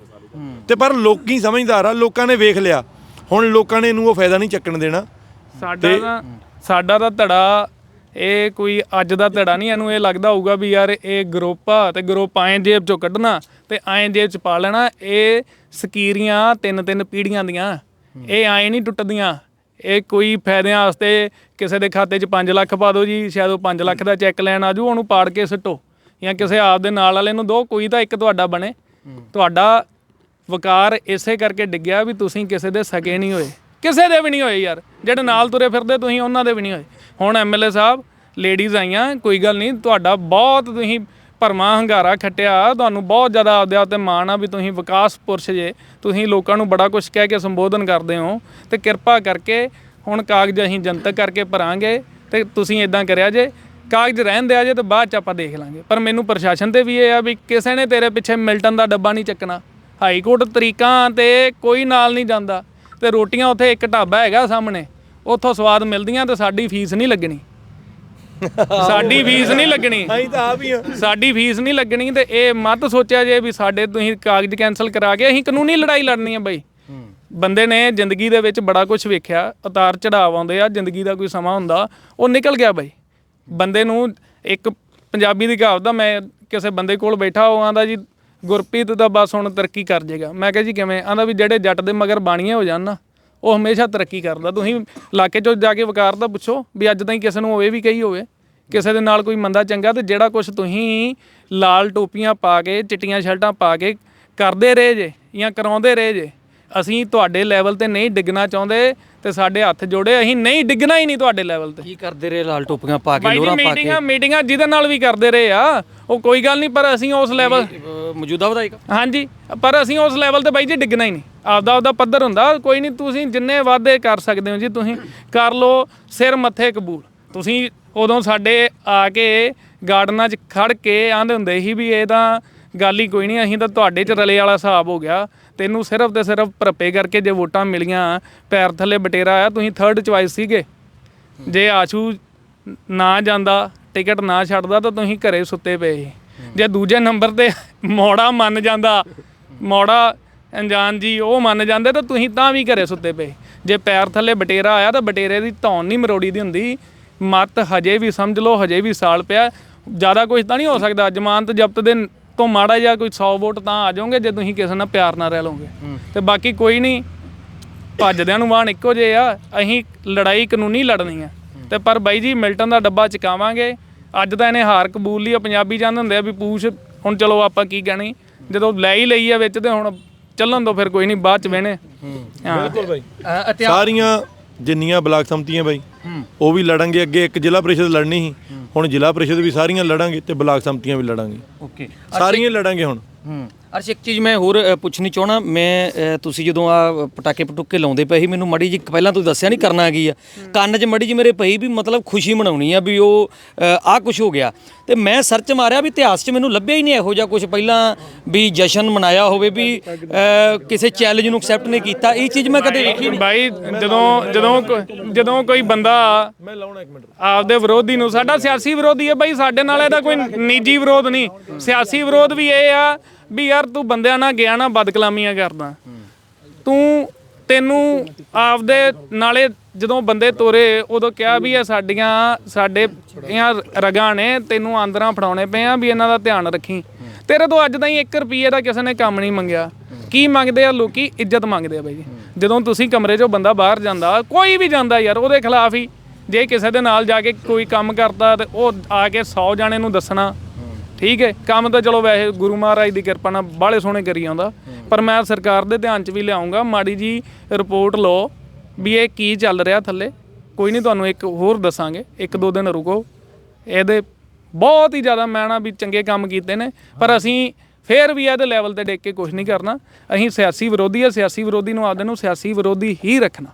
ਤੇ ਪਰ ਲੋਕੀ ਸਮਝਦਾਰ ਆ ਲੋਕਾਂ ਨੇ ਵੇਖ ਲਿਆ। ਹੁਣ ਲੋਕਾਂ ਨੇ ਇਹਨੂੰ ਉਹ ਫਾਇਦਾ ਨਹੀਂ ਚੱਕਣ ਦੇਣਾ। ਸਾਡਾ ਸਾਡਾ ਤਾਂ ਧੜਾ ਇਹ ਕੋਈ ਅੱਜ ਦਾ ਧੜਾ ਨਹੀਂ। ਇਹਨੂੰ ਇਹ ਲੱਗਦਾ ਹੋਊਗਾ ਵੀ ਯਾਰ ਇਹ ਗਰੁੱਪ ਆ ਤੇ ਗਰੁੱਪ ਐਂ ਜੇਬ ਚੋਂ ਕੱਢਣਾ। ਤੇ ਐਂ ਜੇਬ ਚ ਪਾ ਲੈਣਾ, ਇਹ ਸਕੀਰੀਆਂ ਤਿੰਨ ਤਿੰਨ ਪੀੜੀਆਂ ਦੀਆਂ। ਇਹ ਐਂ ਨਹੀਂ ਟੁੱਟਦੀਆਂ। ਇਹ ਕੋਈ ਫਾਇਦਿਆਂ ਵਾਸਤੇ ਕਿਸੇ ਦੇ ਖਾਤੇ 'ਚ 5 ਲੱਖ ਪਾ ਦਿਓ ਜੀ, ਸ਼ਾਇਦ ਉਹ 5 ਲੱਖ ਦਾ ਚੈੱਕ ਲੈਣ ਆਜੂ, ਉਹਨੂੰ ਪਾੜ ਕੇ ਸਿੱਟੋ। ਜਾਂ ਕਿਸੇ ਆਪ ਦੇ ਨਾਲ ਵਾਲੇ ਨੂੰ ਦੋ, ਕੋਈ ਤਾਂ ਇੱਕ ਤੁਹਾਡਾ ਬਣੇ। ਤੁਹਾਡਾ ਵਕਾਰ ਇਸੇ ਕਰਕੇ ਡਿੱਗਿਆ ਵੀ ਤੁਸੀਂ ਕਿਸੇ ਦੇ ਸਕੇ ਨਹੀਂ ਹੋਏ। ਕਿਸੇ ਦੇ ਵੀ ਨਹੀਂ ਹੋਏ ਯਾਰ। ਜਿਹੜੇ ਨਾਲ ਤੁਰੇ ਫਿਰਦੇ, ਤੁਸੀਂ ਉਹਨਾਂ ਦੇ ਵੀ ਨਹੀਂ ਹੋਏ। ਹੁਣ ਐਮਐਲਏ ਸਾਹਿਬ, ਲੇਡੀਜ਼ ਆਈਆਂ, ਕੋਈ ਗੱਲ ਨਹੀਂ, ਤੁਹਾਡਾ ਬਹੁਤ ਤੁਸੀਂ ਭਰਮਾ ਹੰਗਾਰਾ ਖੱਟਿਆ, ਤੁਹਾਨੂੰ ਬਹੁਤ ਜ਼ਿਆਦਾ ਆਪਦੇ ਆਪ ਤੇ ਮਾਣ ਆ ਵੀ ਤੁਸੀਂ ਵਿਕਾਸ ਪੁਰਸ਼ ਜੇ। ਤੁਸੀਂ ਲੋਕਾਂ ਨੂੰ ਬੜਾ ਕੁਝ ਕਹਿ ਕੇ ਸੰਬੋਧਨ ਕਰਦੇ ਹੋ ਤੇ ਕਿਰਪਾ ਕਰਕੇ ਹੁਣ ਕਾਗਜ਼ ਅਸੀਂ ਜਨਤਕ ਕਰਕੇ ਭਰਾਂਗੇ ਤੇ ਤੁਸੀਂ ਇਦਾਂ ਕਰਿਆ ਜੇ, ਕਾਗਜ਼ ਰਹਿਣ ਦਿਆ ਜੇ ਤੇ ਬਾਅਦ ਚ ਆਪਾਂ ਦੇਖ ਲਾਂਗੇ। ਪਰ ਮੈਨੂੰ ਪ੍ਰਸ਼ਾਸਨ ਤੇ ਵੀ ਇਹ ਆ ਵੀ ਕਿਸੇ ਨੇ ਤੇਰੇ ਪਿੱਛੇ ਮਿਲਟਨ ਦਾ ਡੱਬਾ ਨਹੀਂ ਚੱਕਣਾ। ਹਾਈ ਕੋਰਟ ਤਰੀਕਾਂ ਤੇ ਕੋਈ ਨਾਲ ਨਹੀਂ ਜਾਂਦਾ ਤੇ ਰੋਟੀਆਂ ਉੱਥੇ ਇੱਕ ਢਾਬਾ ਹੈਗਾ ਸਾਹਮਣੇ, ਉੱਥੋਂ ਸਵਾਦ ਮਿਲਦੀਆਂ ਤੇ ਸਾਡੀ ਫੀਸ ਨਹੀਂ ਲੱਗਣੀ। [laughs] ਸਾਡੀ ਫੀਸ ਨਹੀਂ ਲੱਗਣੀ। ਅਸੀਂ ਤਾਂ ਆਪ ਹੀ ਆ। ਸਾਡੀ ਫੀਸ ਨਹੀਂ ਲੱਗਣੀ ਤੇ ਇਹ ਮਤ ਸੋਚਿਆ ਜੇ ਵੀ ਸਾਡੇ ਤੁਸੀਂ ਕਾਗਜ਼ ਕੈਨਸਲ ਕਰਾ ਕੇ ਅਸੀਂ ਕਾਨੂੰਨੀ ਲੜਾਈ ਲੜਨੀ ਹੈ ਬਈ। ਬੰਦੇ ਨੇ ਜ਼ਿੰਦਗੀ ਦੇ ਵਿੱਚ ਬੜਾ ਕੁਝ ਵੇਖਿਆ ਉਤਾਰ ਚੜਾਵ ਆਉਂਦੇ ਆ ਜ਼ਿੰਦਗੀ ਦਾ ਕੋਈ ਸਮਾਂ ਹੁੰਦਾ ਉਹ ਨਿਕਲ ਗਿਆ ਬਾਈ। ਬੰਦੇ ਨੂੰ ਇੱਕ ਪੰਜਾਬੀ ਦੀ ਕਹਾਵਤ ਆ ਮੈਂ ਕਿਸੇ ਬੰਦੇ ਕੋਲ ਬੈਠਾ ਉਹ ਆਂਦਾ ਜੀ ਗੁਰਪ੍ਰੀਤ ਦਾ ਬਸ ਹੁਣ ਤਰੱਕੀ ਕਰ ਜਾਏਗਾ ਮੈਂ ਕਿਹਾ ਜੀ ਕਿਵੇਂ? ਆਂਦਾ ਵੀ ਜਿਹੜੇ ਜੱਟ ਦੇ ਮਗਰ ਬਾਣੀਆਂ ਹੋ ਜਾਣ ਨਾ ਉਹ ਹਮੇਸ਼ਾ ਤਰੱਕੀ ਕਰਦਾ। ਤੁਸੀਂ ਇਲਾਕੇ 'ਚੋਂ ਜਾ ਕੇ ਵਕਾਰ ਤਾਂ ਪੁੱਛੋ ਵੀ ਅੱਜ ਤਾਈਂ ਕਿਸੇ ਨੂੰ ਹੋਵੇ ਵੀ ਕਹੀ ਹੋਵੇ, ਕਿਸੇ ਦੇ ਨਾਲ ਕੋਈ ਮੰਦਾ ਚੰਗਾ ਤੇ ਜਿਹੜਾ ਕੁਝ ਤੁਸੀਂ ਲਾਲ ਟੋਪੀਆਂ ਪਾ ਕੇ, ਚਿੱਟੀਆਂ ਸ਼ਰਟਾਂ ਪਾ ਕੇ ਕਰਦੇ ਰਹੇ ਜੇ ਜਾਂ ਕਰਾਉਂਦੇ ਰਹੇ ਜੇ ਅਸੀਂ ਤੁਹਾਡੇ ਲੈਵਲ ਤੇ ਨਹੀਂ ਡਿੱਗਣਾ ਚਾਹੁੰਦੇ ਤੇ ਸਾਡੇ ਹੱਥ ਜੋੜੇ ਅਸੀਂ ਨਹੀਂ ਡਿੱਗਣਾ ਹੀ ਨਹੀਂ ਤੁਹਾਡੇ ਲੈਵਲ ਤੇ। ਕੀ ਕਰਦੇ ਰਹੇ ਲਾਲ ਟੋਪੀਆਂ ਪਾ ਕੇ ਬਾਈ ਜੀ ਲੋਰਾ ਪਾ ਕੇ? ਮੀਟਿੰਗਾਂ ਮੀਟਿੰਗਾਂ ਜਿਹਦੇ ਨਾਲ ਵੀ ਕਰਦੇ ਰਹੇ ਆ। ਉਹ ਕੋਈ ਗੱਲ ਨਹੀਂ ਪਰ ਅਸੀਂ ਉਸ ਲੈਵਲ ਅਹ, ਮੌਜੂਦਾ ਵਿਧਾਇਕ ਹਾਂਜੀ ਪਰ ਅਸੀਂ ਉਸ ਲੈਵਲ ਤੇ ਬਾਈ ਜੀ ਡਿੱਗਣਾ ਹੀ ਨਹੀਂ। ਆਪਦਾ ਆਪਦਾ ਪੱਧਰ ਹੁੰਦਾ ਕੋਈ ਨਹੀਂ ਤੁਸੀਂ ਜਿੰਨੇ ਵਾਅਦੇ ਕਰ ਸਕਦੇ ਹੋ ਜੀ ਤੁਸੀਂ ਕਰ ਲਓ ਸਿਰ ਮੱਥੇ ਕਬੂਲ। ਤੁਸੀਂ ਉਦੋਂ ਸਾਡੇ ਆ ਕੇ ਗਾਰਡਨਾਂ 'ਚ ਖੜ ਕੇ ਆਂਦੇ ਹੁੰਦੇ ਸੀ ਵੀ ਇਹ ਤਾਂ ਗੱਲ ਹੀ ਕੋਈ ਨਹੀਂ ਅਸੀਂ ਤਾਂ ਤੁਹਾਡੇ 'ਚ ਰਲੇ ਵਾਲਾ ਹਿਸਾਬ ਹੋ ਗਿਆ। ਤੈਨੂੰ ਸਿਰਫ ਤੇ ਸਿਰਫ ਭਰਪੇ ਕਰਕੇ ਜੇ ਵੋਟਾਂ ਮਿਲੀਆਂ, ਪੈਰ ਥੱਲੇ ਬਟੇਰਾ ਆਇਆ ਤੁਸੀਂ ਥਰਡ ਚੁਆਇਸ ਸੀਗੇ। ਜੇ ਆਸ਼ੂ ਨਾ ਜਾਂਦਾ, ਟਿਕਟ ਨਾ ਛੱਡਦਾ, ਤਾਂ ਤੁਸੀਂ ਘਰੇ ਸੁੱਤੇ ਪਏ ਸੀ। ਜੇ ਦੂਜੇ ਨੰਬਰ ਤੇ ਮੋੜਾ ਮੰਨ ਜਾਂਦਾ, ਮੋੜਾ ਅਣਜਾਨ ਜੀ ਉਹ ਮੰਨ ਜਾਂਦੇ, ਤਾਂ ਤੁਸੀਂ ਤਾਂ ਵੀ ਘਰੇ ਸੁੱਤੇ ਪਏ। ਜੇ ਪੈਰ ਥੱਲੇ ਬਟੇਰਾ ਆਇਆ, ਤਾਂ ਬਟੇਰੇ ਦੀ ਧੌਣ ਨਹੀਂ ਮਰੋੜੀ ਦੀ ਹੁੰਦੀ। ਮਤ ਹਜੇ ਵੀ ਸਮਝ ਲਓ, ਹਜੇ ਵੀ ਸਾਲ ਪਿਆ। ਜ਼ਿਆਦਾ ਕੁਝ ਤਾਂ ਨਹੀਂ ਹੋ ਸਕਦਾ। ਜ਼ਮਾਨਤ ਜ਼ਬਤ ਦੇ ਤੋਂ ਮਾੜਾ ਜਿਹਾ ਕੋਈ 100 ਵੋਟ ਤਾਂ ਆ ਜਾਓਗੇ ਜੇ ਤੁਸੀਂ ਕਿਸੇ ਨਾਲ ਪਿਆਰ ਨਾਲ ਰਹਿ ਲਓਗੇ। ਤੇ ਬਾਕੀ ਕੋਈ ਨਹੀਂ ਭੱਜਦਿਆਂ ਨੂੰ ਵਾਹਣ ਇੱਕੋ ਜਿਹੇ ਆ ਅਸੀਂ ਲੜਾਈ ਕਾਨੂੰਨੀ ਲੜਨੀ ਆ। ਤੇ ਪਰ ਬਾਈ ਜੀ ਮਿਲਟਨ ਦਾ ਡੱਬਾ ਚਕਾਵਾਂਗੇ। ਅੱਜ ਤਾਂ ਇਹਨੇ ਹਾਰ ਕਬੂਲ ਲਈ ਆ ਪੰਜਾਬੀ ਜਾਂਦੇ ਹੁੰਦੇ ਆ ਵੀ ਪੂਛ ਹੁਣ ਚਲੋ ਆਪਾਂ ਕੀ ਕਹਿਣੀ ਜਦੋਂ ਲੈ ਹੀ ਲਈ ਆ ਵਿੱਚ ਤੇ ਹੁਣ ਚੱਲਣ ਤੋਂ ਫਿਰ ਕੋਈ ਨਹੀਂ ਬਾਅਦ ਚ ਵੇਣੇ ਹਾਂ। ਬਿਲਕੁਲ ਬਾਈ। ਸਾਰੀਆਂ ਜਿੰਨੀਆਂ ਬਲਾਕ ਸੰਮਤੀਆਂ ਬਾਈ ਉਹ ਵੀ ਲੜਾਂਗੇ ਅੱਗੇ ਇੱਕ ਜ਼ਿਲ੍ਹਾ ਪ੍ਰੀਸ਼ਦ ਲੜਨੀ ਸੀ। ਹੁਣ ਜ਼ਿਲ੍ਹਾ ਪ੍ਰੀਸ਼ਦ ਵੀ ਸਾਰੀਆਂ ਲੜਾਂਗੇ ਤੇ ਬਲਾਕ ਸੰਮਤੀਆਂ ਵੀ ਲੜਾਂਗੇ। ਓਕੇ। ਸਾਰੀਆਂ ਲੜਾਂਗੇ ਹੁਣ। ਅਰਸ਼ ਇੱਕ ਚੀਜ਼ ਮੈਂ ਹੋਰ ਅ, ਪੁੱਛਣੀ ਚਾਹਣਾ ਮੈਂ ਅ, ਤੁਸੀਂ ਜਦੋਂ ਆ ਪਟਾਕੇ ਪਟੂਕੇ ਲਾਉਂਦੇ ਪਏ ਸੀ ਮੈਨੂੰ ਮੜੀ ਜੀ ਪਹਿਲਾਂ ਤੁਸੀਂ ਦੱਸਿਆ ਨਹੀਂ ਕਰਨਾ ਕੀ ਆ। ਕੰਨ 'ਚ ਮੜੀ ਜੀ ਮੇਰੇ ਪਈ ਵੀ ਮਤਲਬ ਖੁਸ਼ੀ ਮਨਾਉਣੀ ਆ ਵੀ ਉਹ ਆ ਕੁਝ ਹੋ ਗਿਆ। ਤੇ ਮੈਂ ਸਰਚ ਮਾਰਿਆ ਵੀ ਇਤਿਹਾਸ 'ਚ ਮੈਨੂੰ ਲੱਭਿਆ ਹੀ ਨਹੀਂ ਇਹੋ ਜਿਹਾ ਕੁਝ ਪਹਿਲਾਂ ਵੀ ਜਸ਼ਨ ਮਨਾਇਆ ਹੋਵੇ ਵੀ ਅ, ਕਿਸੇ ਚੈਲੰਜ ਨੂੰ ਐਕਸੈਪਟ ਨਹੀਂ ਕੀਤਾ। ਇਹ ਚੀਜ਼ ਮੈਂ ਕਦੇ ਵੇਖੀ ਨਹੀਂ ਬਾਈ ਜਦੋਂ ਜਦੋਂ ਕੋ- ਜਦੋਂ ਕੋਈ ਬੰਦਾ ਮੈਂ ਲਾਉਣਾ ਇੱਕ ਮਿੰਟ। ਆਪਦੇ ਵਿਰੋਧੀ ਨੂੰ ਸਾਡਾ ਸਿਆਸੀ ਵਿਰੋਧੀ ਹੈ ਬਾਈ ਸਾਡੇ ਨਾਲ ਇਹਦਾ ਕੋਈ ਨਿੱਜੀ ਵਿਰੋਧ ਨਹੀਂ। ਸਿਆਸੀ ਵਿਰੋਧ ਵੀ ਇਹ ਆ ਵੀ ਯਾਰ ਤੂੰ ਬੰਦਿਆਂ ਨਾਲ ਗਿਆ ਨਾ, ਬਦਕਲਾਮੀਆਂ ਕਰਦਾ। ਤੂੰ ਤੈਨੂੰ ਆਪਦੇ ਨਾਲੇ ਜਦੋਂ ਬੰਦੇ ਤੋਰੇ, ਉਦੋਂ ਕਿਹਾ ਵੀ ਇਹ ਸਾਡੀਆਂ, ਸਾਡੇ ਇਹ ਰਗਾਂ ਨੇ, ਤੈਨੂੰ ਆਂਦਰਾਂ ਫੜਾਉਣੇ ਪਏ ਆ ਵੀ ਇਹਨਾਂ ਦਾ ਧਿਆਨ ਰੱਖੀ। ਤੇਰੇ ਤੋਂ ਅੱਜ ਤਾਈਂ 1 ਰੁਪਏ ਦਾ ਕਿਸੇ ਨੇ ਕੰਮ ਨਹੀਂ ਮੰਗਿਆ। ਕੀ ਮੰਗਦੇ ਆ ਲੋਕੀ? ਇੱਜ਼ਤ ਮੰਗਦੇ ਆ ਬਾਈ। ਜੀ ਜਦੋਂ ਤੁਸੀਂ ਕਮਰੇ 'ਚੋਂ ਬੰਦਾ ਬਾਹਰ ਜਾਂਦਾ, ਕੋਈ ਵੀ ਜਾਂਦਾ ਯਾਰ, ਉਹਦੇ ਖਿਲਾਫ ਹੀ। ਜੇ ਕਿਸੇ ਦੇ ਨਾਲ ਜਾ ਕੇ ਕੋਈ ਕੰਮ ਕਰਦਾ ਤੇ ਉਹ ਆ ਕੇ 100 ਜਾਣੇ ਨੂੰ ਦੱਸਣਾ। ਠੀਕ ਹੈ ਕੰਮ ਤਾਂ ਚਲੋ ਵੈਸੇ ਗੁਰੂ ਮਹਾਰਾਜ ਦੀ ਕਿਰਪਾ ਨਾਲ ਬਾਹਲੇ ਸੋਹਣੇ ਕਰੀ ਜਾਂਦਾ ਪਰ ਮੈਂ ਸਰਕਾਰ ਦੇ ਧਿਆਨ 'ਚ ਵੀ ਲਿਆਉਂਗਾ ਮਾੜੀ ਜੀ ਰਿਪੋਰਟ ਲਓ ਵੀ ਇਹ ਕੀ ਚੱਲ ਰਿਹਾ ਥੱਲੇ। ਕੋਈ ਨਹੀਂ ਤੁਹਾਨੂੰ ਇੱਕ ਹੋਰ ਦੱਸਾਂਗੇ ਇੱਕ ਦੋ ਦਿਨ ਰੁਕੋ। ਇਹਦੇ ਬਹੁਤ ਹੀ ਜ਼ਿਆਦਾ ਮੈਂ ਨਾ ਵੀ ਚੰਗੇ ਕੰਮ ਕੀਤੇ ਨੇ ਪਰ ਅਸੀਂ ਫੇਰ ਵੀ ਇਹਦੇ ਲੈਵਲ ਤੇ ਡੇਕ ਕੇ ਕੁਝ ਨਹੀਂ ਕਰਨਾ। ਅਸੀਂ ਸਿਆਸੀ ਵਿਰੋਧੀ ਆ ਸਿਆਸੀ ਵਿਰੋਧੀ ਨੂੰ ਆਪਦੇ ਨੂੰ ਸਿਆਸੀ ਵਿਰੋਧੀ ਹੀ ਰੱਖਣਾ।